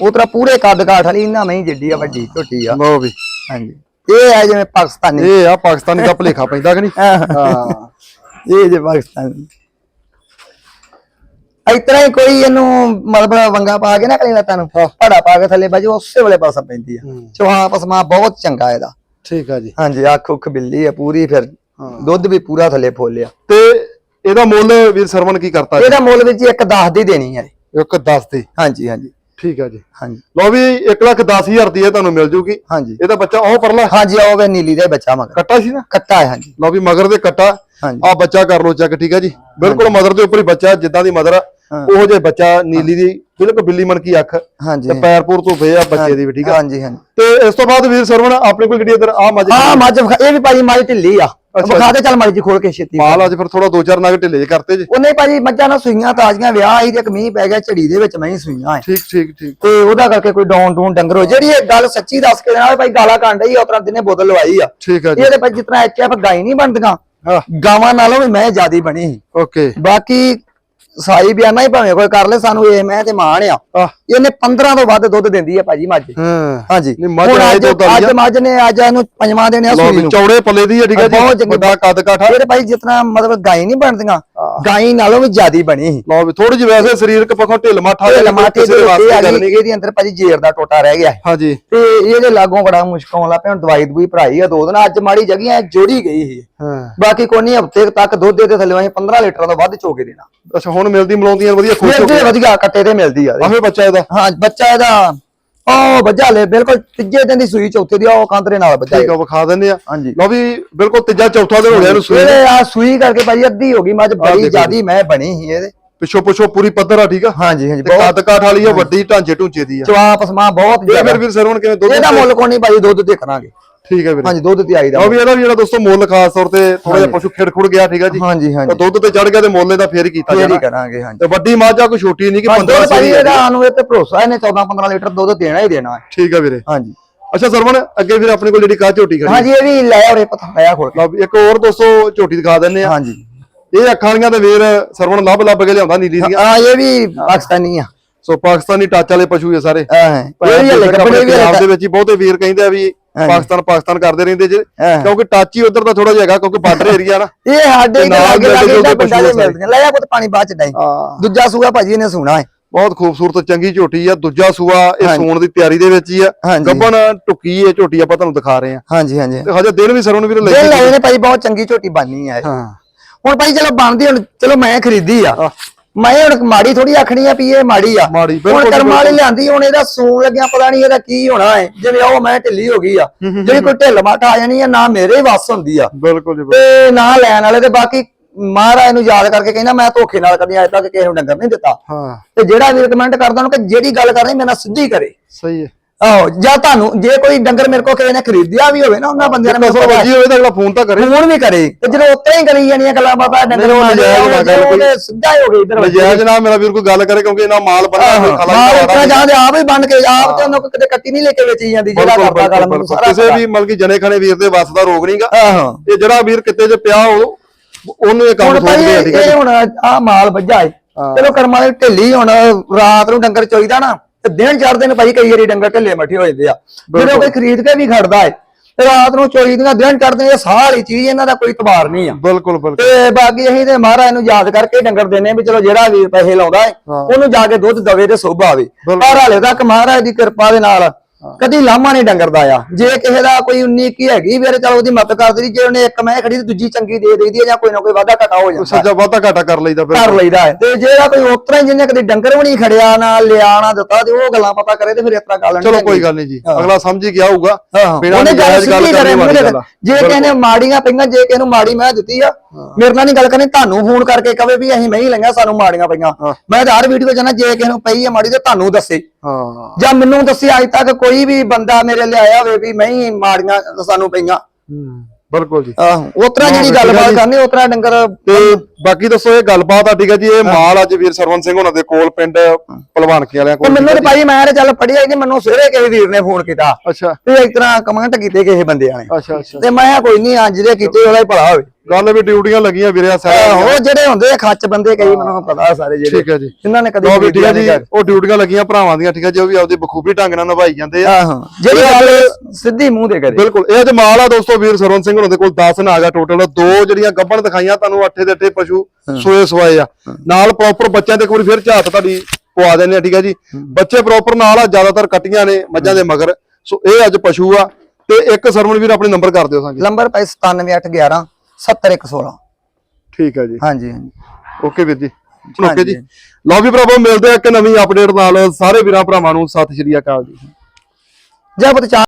ਉਹ ਤੇਰਾ ਪੂਰੇ ਕੱਦ ਕਾਠ ਵਾਲੀ ਇਹਨਾਂ ਮੈਂ ਜਿੱਡੀ ਆ ਵੱਡੀ ਝੋਟੀ ਆ। ਲਓ ਵੀ। ਹਾਂਜੀ। ਇਹ ਹੈ ਜਿਵੇਂ ਪਾਕਿਸਤਾਨੀ। ਇਹ ਆ ਪਾਕਿਸਤਾਨੀ ਦਾ ਭਲੇਖਾ ਪੈਂਦਾ ਕਿ ਨਹੀਂ? ਹਾਂ। ਇਹ ਜੇ ਪਾਕਿਸਤਾਨੀ। ਇਤਨਾ ਹੀ ਕੋਈ ਇਹਨੂੰ ਮਤਲਬ ਵੰਗਾ ਪਾ ਕੇ ਨਾ ਕਲੀ ਲੱਤਾਂ ਨੂੰ ਪੜਾ ਪਾ ਕੇ ਥੱਲੇ ਬਾਜੂ ਉਸੇ ਵੇਲੇ ਪਾਸਾ ਪੈਂਦੀ ਆ। ਚੋਹਾ ਪਸਮਾ ਬਹੁਤ ਚੰਗਾ ਇਹਦਾ। ਠੀਕ ਆ ਜੀ। ਹਾਂਜੀ ਅੱਖ ਉੱਖ ਬਿੱਲੀ ਆ ਪੂਰੀ ਫਿਰ ਦੁੱਧ ਵੀ ਪੂਰਾ ਥੱਲੇ ਫੋਲਿਆ। ਤੇ ਇਹਦਾ ਮੁੱਲ ਵੀਰ ਸਰਵਨ ਕੀ ਕਰਤਾ ਜੀ? ਇਹਦਾ ਮੁੱਲ ਵਿੱਚ ਇੱਕ 10 ਦੀ ਦੇਣੀ ਹੈ ਇੱਕ 10 ਦੀ। ਹਾਂਜੀ ਹਾਂਜੀ। ਠੀਕ ਆ ਜੀ। ਹਾਂਜੀ। ਲਓ ਵੀ 1 ਲੱਖ 10000 ਦੀ ਇਹ ਤੁਹਾਨੂੰ ਮਿਲ ਜੂਗੀ। ਹਾਂਜੀ। ਇਹਦਾ ਬੱਚਾ ਉਹ ਪਰਲਾ। ਹਾਂਜੀ ਆਓ ਵੇ ਨੀਲੀ ਦਾ ਹੀ ਬੱਚਾ ਮਗਰ। ਕੱਟਾ ਸੀ ਨਾ? ਕੱਟਾ ਹੈ ਹਾਂਜੀ। ਲਓ ਵੀ ਮਗਰ ਦੇ ਕੱਟਾ। ਆ ਬੱਚਾ ਕਰ ਲੋ ਚੈੱਕ ਠੀਕ ਆ ਜੀ? ਬਿਲਕੁਲ ਮਦਰ ਦੇ ਉੱਪਰ ਹੀ ਬੱਚਾ ਜਿੱਦਾਂ ਦੀ ਮਦਰ ਆ ਹਾਂ। ਉਹੋ ਜਿਹਾ ਬੱਚਾ ਨੀਲੀ ਦੀ ਬਿਲਕੁਲ ਬਿੱਲੀ ਮਣ ਕੀ ਅੱਖ ਤੇ ਪੈਰਪੁਰ ਤੋਂ ਫੇ ਆ ਬੱਚੇ ਦੀ ਵੀ ਠੀਕ ਆ? ਹਾਂਜੀ ਹਾਂਜੀ। ਤੇ ਇਸ ਤੋਂ ਬਾਅਦ ਵੀਰ ਸਰਵਣ ਆਪਣੇ ਕੋਲ ਜਿਹੜੀ ਇਧਰ ਆ ਮੱਝ ਹਾਂ ਮੱਝ ਇਹ ਵੀ ਭਾਜੀ ਮੱਝ ਢਿੱਲੀ ਆ। ਵਿਖਾ ਦੇ ਚੱਲ ਮੱਝ ਜੀ ਖੋਲ ਕੇ ਛੇਤੀ। ਮਾਲ ਅੱਜ ਫਿਰ ਥੋੜਾ ਦੋ ਚਾਰ ਨਗ ਢਿੱਲੇ ਕਰਤੇ ਜੀ। ਉਹਨੇ ਭਾਜੀ ਮੱਝਾਂ ਨਾਲ ਸੂਈਆਂ ਤਾਜ਼ੀਆਂ ਵਿਆਹ ਆਈ ਤੇ ਇੱਕ ਮੀਂਹ ਪੈ ਗਿਆ ਝੜੀ ਦੇ ਵਿੱਚ ਮੈਂ ਹੀ ਸੂਈਆਂ ਠੀਕ ਠੀਕ ਠੀਕ। ਤੇ ਉਹਦਾ ਕਰਕੇ ਕੋਈ ਡਾਊਨ ਡੂਨ ਡੰਗਰ ਹੋ ਜਿਹੜੀ ਇਹ ਗੱਲ ਸੱਚੀ ਦੱਸ ਕੇ ਨਾਲ ਭਾਈ ਗਾਲਾਂ ਕਾਂਡਾ ਹੀ ਉਤਰਾ ਦਿਨੇ ਬੋਤਲ ਲਵਾਈ ਆ। ਠੀਕ ਆ ਜੀ। ਇਹਦੇ ਭਾਈ ਜਿਤਨਾ ਐਚਐਫ ਗਾਈ ਨਹੀਂ ਬਣਦੀਆਂ ਹਾਂ ਗਾਵਾਂ ਨਾਲੋਂ ਵੀ ਮੈਂ ਜਿਆਦੀ ਬਣੀ ਸੀ। ਓਕੇ। ਬਾਕੀ ਸਾਈ ਬਿਆਨਾ ਹੀ ਭਾਵੇਂ ਕੋਈ ਕਰ ਲੈ ਸਾਨੂੰ ਇਹ ਮੈਂ ਤੇ ਮਾਣ ਆ। ਇਹਨੇ 15 ਤੋਂ ਵੱਧ ਦੁੱਧ ਦਿੰਦੀ ਆ ਭਾਜੀ ਮੱਝ। ਹਾਂ। ਹਾਂਜੀ। ਹੁਣ ਅੱਜ-। ਮੱਝ ਨੇ ਅੱਜ ਇਹਨੂੰ ਪੰਜਵਾਂ ਦਿਨ ਆ ਸੂਈ ਨੂੰ। ਚੌੜੇ ਪੱਲੇ ਦੀ ਆ ਠੀਕ ਆ ਬਹੁਤ ਜੀ ਵੱਡਾ ਕੱਦ ਕਾਠਾ। ਇਹਦੇ ਭਾਈ ਜਿਤਨਾ ਮਤਲਬ ਗਾਈ ਨਹੀਂ ਬਣਦੀਆਂ ਗਾਈ ਨਾਲੋਂ ਵੀ ਜਿਆਦੀ ਬਣੀ ਸੀ। ਲਓ ਵੀ ਥੋੜੀ ਜਿਹੀ ਵੈਸੇ ਸਰੀਰਕ ਪੱਖੋਂ ਢਿੱਲ ਮੱਠਾ ਦੇ ਕਿਸੇ ਵਾਸਤੇ ਉੱਤੇ ਆ ਗਈ ਇਹਦੇ ਅੰਦਰ ਭਾਜੀ ਜੇਰ ਦਾ ਟੋਟਾ ਰਹਿ ਗਿਆ। ਹਾਂਜੀ। ਤੇ ਇਹਦੇ ਲਾਗੋਂ ਬੜਾ ਮੁਸ਼ਕਲ ਆਉਂਦਾ ਪਿਆ ਹੁਣ ਦਵਾਈ ਦਵਾਈ ਭਰਾਈ ਆ ਦੋ ਦਿਨ ਅੱਜ ਮਾੜੀ ਜਗ੍ਹਾ ਜੋੜੀ ਗਈ ਸੀ। ਹਾਂ। ਬਾਕੀ ਕੋਈ ਨਹੀਂ ਹਫ਼ਤੇ ਤੱਕ ਦੁੱਧ ਦੇ ਥੱਲੇ ਅਸੀਂ 15 ਲੀਟਰ ਤੋਂ ਵੱਧ ਚੋ ਕੇ ਦੇਣਾ। ਅੱਛਾ ਹੁਣ ਮਿਲਦੀ ਮਲਾਉਂਦੀਆਂ ਵਧੀਆ ਖੁਸ਼ ਹੋ ਮਿਲਦੀ ਵਧੀਆ ਕੱਟੇ ਤੇ ਮਿਲਦੀ ਆ। ਆਹੇ ਬੱਚਾ ਇਹਦਾ? ਹਾਂ ਬੱਚਾ ਇਹਦਾ ਉਹ ਬੱਜਾ ਲੈ ਬਿਲਕੁਲ ਤੀਜੇ ਦਿਨ ਦੀ ਸੂਈ ਚੌਥੇ ਦੀ ਉਹ ਕਾਂਤਰੇ ਨਾਲ ਬੱਜਾ ਠੀਕ ਆ ਵਿਖਾ ਦਿੰਦੇ ਆ। ਹਾਂਜੀ। ਲਓ ਵੀ ਬਿਲਕੁਲ ਤੀਜਾ ਚੌਥਾ ਦਿਨ ਹੋ ਗਿਆ ਇਹਨੂੰ ਸੂਈ ਨੂੰ। ਇਹਦੇ ਆ ਸੂਈ ਕਰਕੇ ਭਾਜੀ ਅੱਧੀ ਹੋ ਗਈ ਮੱਝ ਬੜੀ ਜਿਆਦੀ ਮੈਂ ਬਣੀ ਸੀ ਇਹਦੇ। ਪਿੱਛੋਂ ਪਿੱਛੋਂ ਪੂਰੀ ਪੱਧਰ ਆ ਠੀਕ ਆ? ਹਾਂਜੀ ਹਾਂਜੀ ਤੇ ਬਹੁਤ ਕੱਦ ਕਾਠ ਵਾਲੀ ਆ ਵੱਡੀ ਢਾਂਚੇ ਢੂੰਚੇ ਦੀ ਆ। ਚਵਾਪ ਸਮਾ ਬਹੁਤ ਇਹ ਜ਼ਿਆਦਾ। ਫਿਰ ਵੀਰ ਸਰਵਣ ਕਿਵੇਂ ਦੁੱਧ ਇਹਦਾ ਮੁੱਲ ਕੋਈ ਨਹੀਂ ਭਾਜੀ ਦੁੱਧ ਕਰਾਂਗੇ ਠੀਕ ਹੈ ਵੀਰੇ। ਹਾਂਜੀ ਦੁੱਧ ਤੇ ਆਈਦਾ ਲਓ ਵੀ ਇਹਦਾ ਵੀ ਜਿਹੜਾ ਦੋਸਤੋ ਮੁੱਲ ਖਾਸ ਤੌਰ ਤੇ ਥੋੜਾ ਜਿਹਾ ਪਸ਼ੂ ਖਿੜ ਖੁੜ ਗਿਆ ਠੀਕ ਆ ਜੀ। ਹਾਂਜੀ ਤਾਂ ਹਾਂਜੀ ਦੁੱਧ ਤੇ ਚੜ ਗਿਆ ਤੇ ਮੁੱਲ ਇਹਦਾ ਫੇਰ ਹੀ ਕੀਤਾ ਫੇਰ ਹੀ ਜਾਣਾ। ਕਰਾਂਗੇ ਹਾਂਜੀ। ਤੇ ਵੱਡੀ ਮੱਝ ਆ ਕੋਈ ਛੋਟੀ ਨਹੀਂ ਕਿ ਹਾਂ 15 ਦੁੱਧ ਭਾਜੀ ਸਹੀ ਇਹਦਾ ਸਾਨੂੰ ਇਹ ਤੇ ਭਰੋਸਾ ਇਹਨੇ 14 15 ਲੀਟਰ ਦੁੱਧ ਦੇਣਾ ਹੀ ਦੇਣਾ। ਹੈ ਠੀਕ ਆ ਵੀਰੇ। ਹਾਂਜੀ। ਅੱਛਾ ਸਰਵਣ ਅੱਗੇ ਫਿਰ ਆਪਣੇ ਕੋਲ ਜਿਹੜੀ ਕਾਹ ਝੋਟੀ ਖੜੀ ਹਾਂਜੀ ਇਹ ਵੀ ਲੈ ਆਉਰੇ ਪਤਾ ਲਿਆ ਖੋਲ ਕੇ। ਇੱਕ ਹੋਰ ਦੋਸਤੋ ਝੋਟੀ ਦਿਖਾ ਦਿੰਨੇ ਆ ਹਾਂਜੀ। ਇਹ ਅੱਖਾਂ ਵਾਲੀਆਂ ਤੇ ਵੀਰ ਸਰਵਣ ਲੱਭ ਲੱਭ ਕੇ ਲਿਆਉਂਦਾ ਨੀਲੀ ਦੀਆਂ। ਹਾਂ ਇਹ ਵੀ ਪਾਕਿਸਤਾਨੀ ਆ। ਸੋ ਪਾਕਿਸਤਾਨੀ ਟੱਚ ਵਾਲੇ ਪਸ਼ੂ ਇਹ ਸਾਰੇ। ਹਾਂ ਇਹ ਵੀ ਪੰਜਾਬ ਦੇ ਵਿੱਚ ਹੀ ਬਹੁਤੇ ਵੀਰ ਕਹਿੰਦੇ ਆ ਵੀ। ਪਾਕਿਸਤਾਨ ਪਾਕਿਸਤਾਨ ਕਰਦੇ ਰਹਿੰਦੇ ਜੇ। ਕਿਉਂਕਿ ਟੱਚ ਹੀ ਉਧਰ ਦਾ ਥੋੜਾ ਜਿਹਾ ਹੈਗਾ ਕਿਉਂਕਿ ਬਾਰਡਰ ਏਰੀਆ ਨਾ। ਇਹ ਸਾਡੇ ਲਾਗੇ ਲਾਗੇ ਪਿੰਡਾਂ ਦੇ ਸਾਰੇ। ਮਿਲਦੀਆਂ ਲੈ ਆ ਪੁੱਤ ਪਾਣੀ ਬਾਅਦ ਚ ਡਾਈ ਦੂਜਾ ਸੂਆ ਭਾਜੀ ਇਹਨੇ ਸੁਣਾ ਹੈ। ਬਹੁਤ ਖੂਬਸੂਰਤ ਚੰਗੀ ਝੋਟੀ ਆ। ਦੂਜਾ ਸੂਆ ਇਹ। ਸੂਣ ਦੀ ਤਿਆਰੀ ਦੇ ਵਿੱਚ ਹੀ ਆ। ਗੱਬਣ ਟੁੱਕੀ ਇਹ ਝੋਟੀ ਆਪਾਂ ਤੁਹਾਨੂੰ ਦਿਖਾ ਰਹੇ ਆ ਹਾਂਜੀ ਹਾਂਜੀ। ਤੇ ਹਜੇ ਦਿਨ ਵੀ ਸਰਵਣ ਵੀਰ ਲੈ ਲਾਏ ਨੇ ਭਾਈ ਬਹੁਤ ਚੰਗੀ ਝੋਟੀ ਬਾਨੀ ਆ ਹੁਣ ਭਾਈ ਚਲੋ ਬਣਦੀ ਹੁਣ ਚਲੋ ਮੈਂ ਖਰੀਦੀ ਆ। ਮੈਂ ਹੁਣ ਮਾੜੀ ਥੋੜੀ ਆਖਣੀ ਆ ਵੀ ਇਹ ਮਾੜੀ ਆ। ਮਾੜੀ, ਹੁਣ ਕਰਮ ਵਾਲੀ। ਲਿਆਂਦੀ ਹੁਣ ਇਹਦਾ ਸੂਣ ਲੱਗਿਆ ਪਤਾ ਨਹੀਂ ਇਹਦਾ ਕੀ ਹੋਣਾ ਹੈ। ਜਿਵੇਂ ਉਹ ਮੈਂ ਢਿੱਲੀ ਹੋ ਗਈ ਆ। ਜਿਹੜੀ ਕੋਈ ਢਿੱਲ ਮੱਠ ਆ ਜਾਣੀ ਆ ਨਾ ਮੇਰੇ ਵੱਸ ਹੁੰਦੀ ਆ। ਬਿਲਕੁਲ ਜੀ। ਤੇ ਨਾ ਲੈਣ ਵਾਲੇ ਤੇ ਬਾਕੀ ਮਹਾਰਾਜ ਨੂੰ ਯਾਦ ਕਰਕੇ ਕਹਿੰਦਾ ਮੈਂ ਧੋਖੇ ਨਾਲ ਕਦੀ ਅਜੇ ਤੱਕ ਕਿਸੇ ਨੂੰ ਡੰਗਰ ਨਹੀਂ ਦਿੱਤਾ। ਹਾਂ। ਤੇ ਜਿਹੜਾ ਵੀ ਰეკਮੈਂਡ ਕਰਦਾ ਉਹਨੂੰ ਕਿ ਜਿਹੜੀ ਗੱਲ ਕਰਨੀ ਮੇਰੇ ਨਾਲ ਸਿੱਧੀ ਕਰੇ। ਸਹੀ ਹੈ। ਆਹੋ ਜਾਂ ਤੁਹਾਨੂੰ ਜੇ ਕੋਈ ਡੰਗਰ ਮੇਰੇ ਕੋਲ ਕਿਸੇ ਨੇ ਖਰੀਦਿਆ ਵੀ ਹੋਵੇ ਨਾ ਉਹਨਾਂ ਬੰਦਿਆਂ ਨੇ ਮੇਰੇ ਕੋਲ ਹੋਵੇ ਤਾਂ ਅਗਲਾ ਫੋਨ ਤਾਂ ਕਰੇ। ਫੋਨ ਵੀ ਕਰੇ। ਤੇ ਜਦੋਂ ਉੱਤੇ ਹੀ ਕਰੀ ਜਾਣੀਆਂ ਗੱਲਾਂ ਬਾਬਾ ਡੰਗਰ। ਉਹਨੇ ਸਿੱਧਾ ਹੀ ਹੋ ਗਈ ਇਧਰ ਨਜਾਇਜ਼ ਨਾਲ ਮੇਰਾ ਵੀਰ ਕੋਈ ਗੱਲ ਕਰੇ ਕਿਉਂਕਿ ਇਹਨਾਂ ਮਾਲ ਬੰਦਾ ਖਲਾ ਮਾਲ ਉਤਰਾ ਜਾਂਦੇ ਆਪ ਹੀ ਬੰਨ ਕੇ ਆਪ ਤੇ ਉਹਨਾਂ ਕੋਲ ਕਿਤੇ ਕੱਟੀ ਨਹੀਂ ਲੈ ਕੇ ਵੇਚੀ ਜਾਂਦੀ ਜਿਹੜਾ ਕਰਦਾ ਗੱਲ ਕਿਸੇ ਵੀ ਮਤਲਬ ਕਿ ਜਣੇ ਖਣੇ ਵੀਰ ਦੇ ਵੱਸ ਦਾ ਰੋਗ ਨਹੀਂਗਾ। ਇਹ ਜਿਹੜਾ ਵੀਰ ਕਿਤੇ 'ਚ ਪਿਆ ਉਹ ਉਹਨੂੰ ਇਹ ਕੰਮ ਸੋਚਦੇ ਆ ਠੀਕ ਹੈ। ਜੀ ਹੁਣ ਆ ਮਾਲ ਵੱਜਾ ਏ। ਹਾਂ। ਚਲੋ ਕਰਮਾਂ ਦੇ ਢਿੱਲੀ ਹੁਣ ਰਾਤ ਨੂੰ ਡੰਗਰ ਚੋਈਦਾ ਨਾ। ਤੇ ਦਿਨ ਚੜਦੇ ਨੇ ਭਾਈ ਕਈ ਵਾਰੀ ਡੰਗਰ ਢਿੱਲੇ ਮੱਠੇ ਹੋ ਜਾਂਦੇ ਆ ਜਦੋਂ ਕੋਈ ਖਰੀਦ ਕੇ ਵੀ ਖੜਦਾ ਏ ਤੇ ਰਾਤ ਨੂੰ ਚੋਈਦੀਆਂ ਦਿਨ ਚੜਦੇ ਇਹ ਵਾਲੀ ਚੀਜ਼ ਇਹਨਾਂ ਦਾ ਕੋਈ ਤਬਾਰ ਨਹੀਂ ਆ ਬਿਲਕੁਲ ਬਿਲਕੁਲ ਤੇ ਬਾਕੀ ਅਸੀਂ ਤੇ ਮਹਾਰਾਜ ਨੂੰ ਯਾਦ ਕਰਕੇ ਡੰਗਰ ਦਿੰਨੇ ਆ ਵੀ ਚਲੋ ਜਿਹੜਾ ਵੀਰ ਪੈਸੇ ਲਾਉਂਦਾ ਹਾਂ। ਉਹਨੂੰ ਜਾ ਕੇ ਦੁੱਧ ਦਵੇ ਤੇ ਸੋਭਾ ਆਵੇ। ਪਰ ਹਾਲੇ ਤੱਕ ਮਹਾਰਾਜ ਦੀ ਕਿਰਪਾ ਦੇ ਨਾਲ ਕਦੀ ਲਾਮਾ ਨਹੀਂ ਡੰਗਰ ਦਾ ਆ ਜੇ ਕਿਸੇ ਦਾ ਕੋਈ 19 ਕੀ ਹੈਗੀ ਵੀਰੇ ਚਲੋ ਉਹਦੀ ਮਦਦ ਕਰ ਦੇਦੀ ਜੇ ਉਹਨੇ ਇੱਕ ਮੈਂ ਖੜੀ ਤੇ ਦੂਜੀ ਚੰਗੀ ਦੇ ਦੇਈਦੀ ਹੈ ਜਾਂ ਕੋਈ ਨਾ ਕੋਈ ਵਾਧਾ ਘਟਾ ਹੋ ਜਾਂਦਾ। ਸੱਜਾ ਬਹੁਤਾ ਘਾਟਾ ਕਰ ਲਈਦਾ ਫਿਰ। ਕਰ ਲਈਦਾ ਤੇ ਜਿਹੜਾ ਕੋਈ ਉਤਰਾ ਹੀ ਜਿਹਨੇ ਕਦੀ ਡੰਗਰ ਵੀ ਨਹੀਂ ਖੜਿਆ ਨਾ ਲਿਆ ਨਾ ਦਿੱਤਾ ਤੇ ਉਹ ਗੱਲਾਂ ਪਤਾ ਕਰੇ ਤੇ ਫਿਰ ਇਸ ਤਰ੍ਹਾਂ ਗੱਲ ਨਹੀਂ ਚਲੋ ਕੋਈ ਗੱਲ ਨਹੀਂ ਜੀ। ਅਗਲਾ ਸਮਝ ਹੀ ਗਿਆ ਹੋਊਗਾ। ਉਹਨੇ ਗੱਲ ਸਿੱਧੀ ਕਰੇ। ਜੇ ਨੇ ਮਾੜੀਆਂ ਪਈਆਂ ਜੇ ਕਿਸੇ ਨੂੰ ਮਾੜੀ ਮੈਂ ਦਿੱਤੀ ਆ ਮੇਰੇ ਨਾਲ ਨਹੀਂ ਗੱਲ ਕਰਨੀ। ਤੁਹਾਨੂੰ ਫੋਨ ਕਰਕੇ ਕਵੇ ਵੀ ਅਸੀਂ ਨਹੀਂ ਲਈਆਂ ਸਾਨੂੰ ਮਾੜੀਆਂ ਪਈਆਂ। ਮੈਂ ਤਾਂ ਹਰ ਵੀਡੀਓ ਚ ਨਾ ਜੇ ਕਿਸੇ ਨੂੰ ਪਈ ਆ ਮਾੜੀ ਤੇ ਤੁਹਾਨੂੰ ਦੱਸੇ। ਹਾਂ। ਜਾਂ ਮੈਨੂੰ ਦੱਸੇ ਅੱਜ ਤੱਕ ਕੋਈ ਵੀ ਬੰਦਾ ਮੇਰੇ ਲਈ ਆਇਆ ਹੋਵੇ ਵੀ ਨਹੀਂ ਮਾੜੀਆਂ ਸਾਨੂੰ ਪਈਆਂ। ਹੂੰ, ਬਿਲਕੁਲ ਜੀ। ਆਹੋ ਉਤਰਾ ਜਿਹੜੀ ਗੱਲਬਾਤ ਕਰਨੀ ਉਤਰਾ ਡੰਗਰ ਤੇ ਬਾਕੀ ਦੱਸੋ ਇਹ ਗੱਲਬਾਤ ਆ ਠੀਕ ਹੈ ਜੀ ਇਹ ਮਾਲ ਅੱਜ ਵੀਰ ਸਰਵਨ ਸਿੰਘ ਉਹਨਾਂ ਦੇ ਕੋਲ ਪਿੰਡ ਪਹਿਲਵਾਨਕੀ ਵਾਲਿਆਂ ਕੋਲ ਮੈਨੂੰ ਤੇ ਭਾਈ ਮੈਂ ਤੇ ਚੱਲ ਪੜਿਆ ਹੀ ਨਹੀਂ ਮੈਨੂੰ ਸਵੇਰੇ ਕਿਸੇ ਵੀਰ ਨੇ ਫੋਨ ਕੀਤਾ। ਅੱਛਾ। ਤੇ ਇੱਕ ਤਰ੍ਹਾਂ ਕਮੈਂਟ ਕੀਤੇ ਕਿਸੇ ਬੰਦਿਆਂ ਨੇ। ਅੱਛਾ ਅੱਛਾ। ਤੇ ਮੈਂ ਕੋਈ ਨਹੀਂ ਅੱਜ ਦੇ ਕੀਤੇ ਉਹਦਾ ਹੀ ਭਲਾ ਹੋਵੇ। ਗੱਲ ਵੀ ਡਿਊਟੀਆਂ ਲੱਗੀਆਂ ਵੀਰੇ ਸਾਰੇ ਉਹ ਜਿਹੜੇ ਹੁੰਦੇ ਆ ਖੱਚ ਬੰਦੇ ਕਈ ਮੈਨੂੰ ਪਤਾ ਸਾਰੇ ਜਿਹੜੇ। ਠੀਕ ਹੈ ਜੀ। ਜਿਨ੍ਹਾਂ ਨੇ ਕਦੇ ਵੀ ਠੀਕ ਹੈ ਜੀ ਉਹ ਡਿਊਟੀਆਂ ਲੱਗੀਆਂ ਭਰਾਵਾਂ ਦੀਆਂ ਠੀਕ ਹੈ ਜੀ ਉਹ ਵੀ ਆਪਦੀ ਬਖੂਬੀ ਢੰਗ ਨਾਲ ਨਿਭਾਈ ਜਾਂਦੇ ਆ। ਆਹੋ ਜਿਹੜੀ ਗੱਲ ਸਿੱਧੀ ਮੂੰਹ ਤੇ ਕਰੇ। ਬਿਲਕੁਲ ਇਹ ਅੱਜ ਮਾਲ ਆ ਦੋਸਤੋ ਵੀਰ ਸਰਵਨ ਸਿੰਘ ਉਹਨਾਂ ਦੇ ਕੋਲ 10 ਨਾਗ ਟੋਟਲ ਦੋ ਜਿਹੜੀਆਂ ਗੱਭਣ ਦਿਖਾਈਆਂ ਤੁਹਾਨੂੰ ਅੱਠੇ ਦੇ ਅੱਠੇ ਪਸ਼ੂ ਸੋਏ ਸਵਾਏ ਆ। ਨਾਲ ਪ੍ਰੋਪਰ ਬੱਚਿਆਂ ਤੇ ਇੱਕ ਵਾਰੀ ਫਿਰ ਝਾਤ ਤੁਹਾਡੀ ਪਵਾ ਦਿੰਦੇ ਆ ਠੀਕ ਹੈ ਜੀ। ਬੱਚੇ ਪ੍ਰੋਪਰ ਨਾਲ ਆ ਜ਼ਿਆਦਾਤਰ ਕੱਟੀਆਂ ਨੇ ਮੱਝਾਂ ਦੇ ਮਗਰ। ਸੋ ਇਹ ਅੱਜ ਪਸ਼ੂ ਆ ਤੇ ਇੱਕ ਸਰਵਨ ਵੀਰ ਆਪਣੇ ਨੰਬਰ ਕਰ ਦਿਓ ਸਾਂਗੇ ਨੰਬਰ ਭਾਈ 97811 70116 ਠੀਕ ਹੈ ਜੀ। ਹਾਂਜੀ ਹਾਂਜੀ। ਓਕੇ ਵੀਰ ਜੀ। ਓਕੇ। ਜੀ। ਲਓ ਵੀ ਭਰਾਵੋ ਮਿਲਦੇ ਆ ਇੱਕ ਨਵੀਂ ਅਪਡੇਟ ਨਾਲ। ਸਾਰੇ ਵੀਰਾਂ ਭਰਾਵਾਂ ਨੂੰ ਸਤਿ ਸ਼੍ਰੀ ਅਕਾਲ ਜੀ। ਜੈ ਬਤ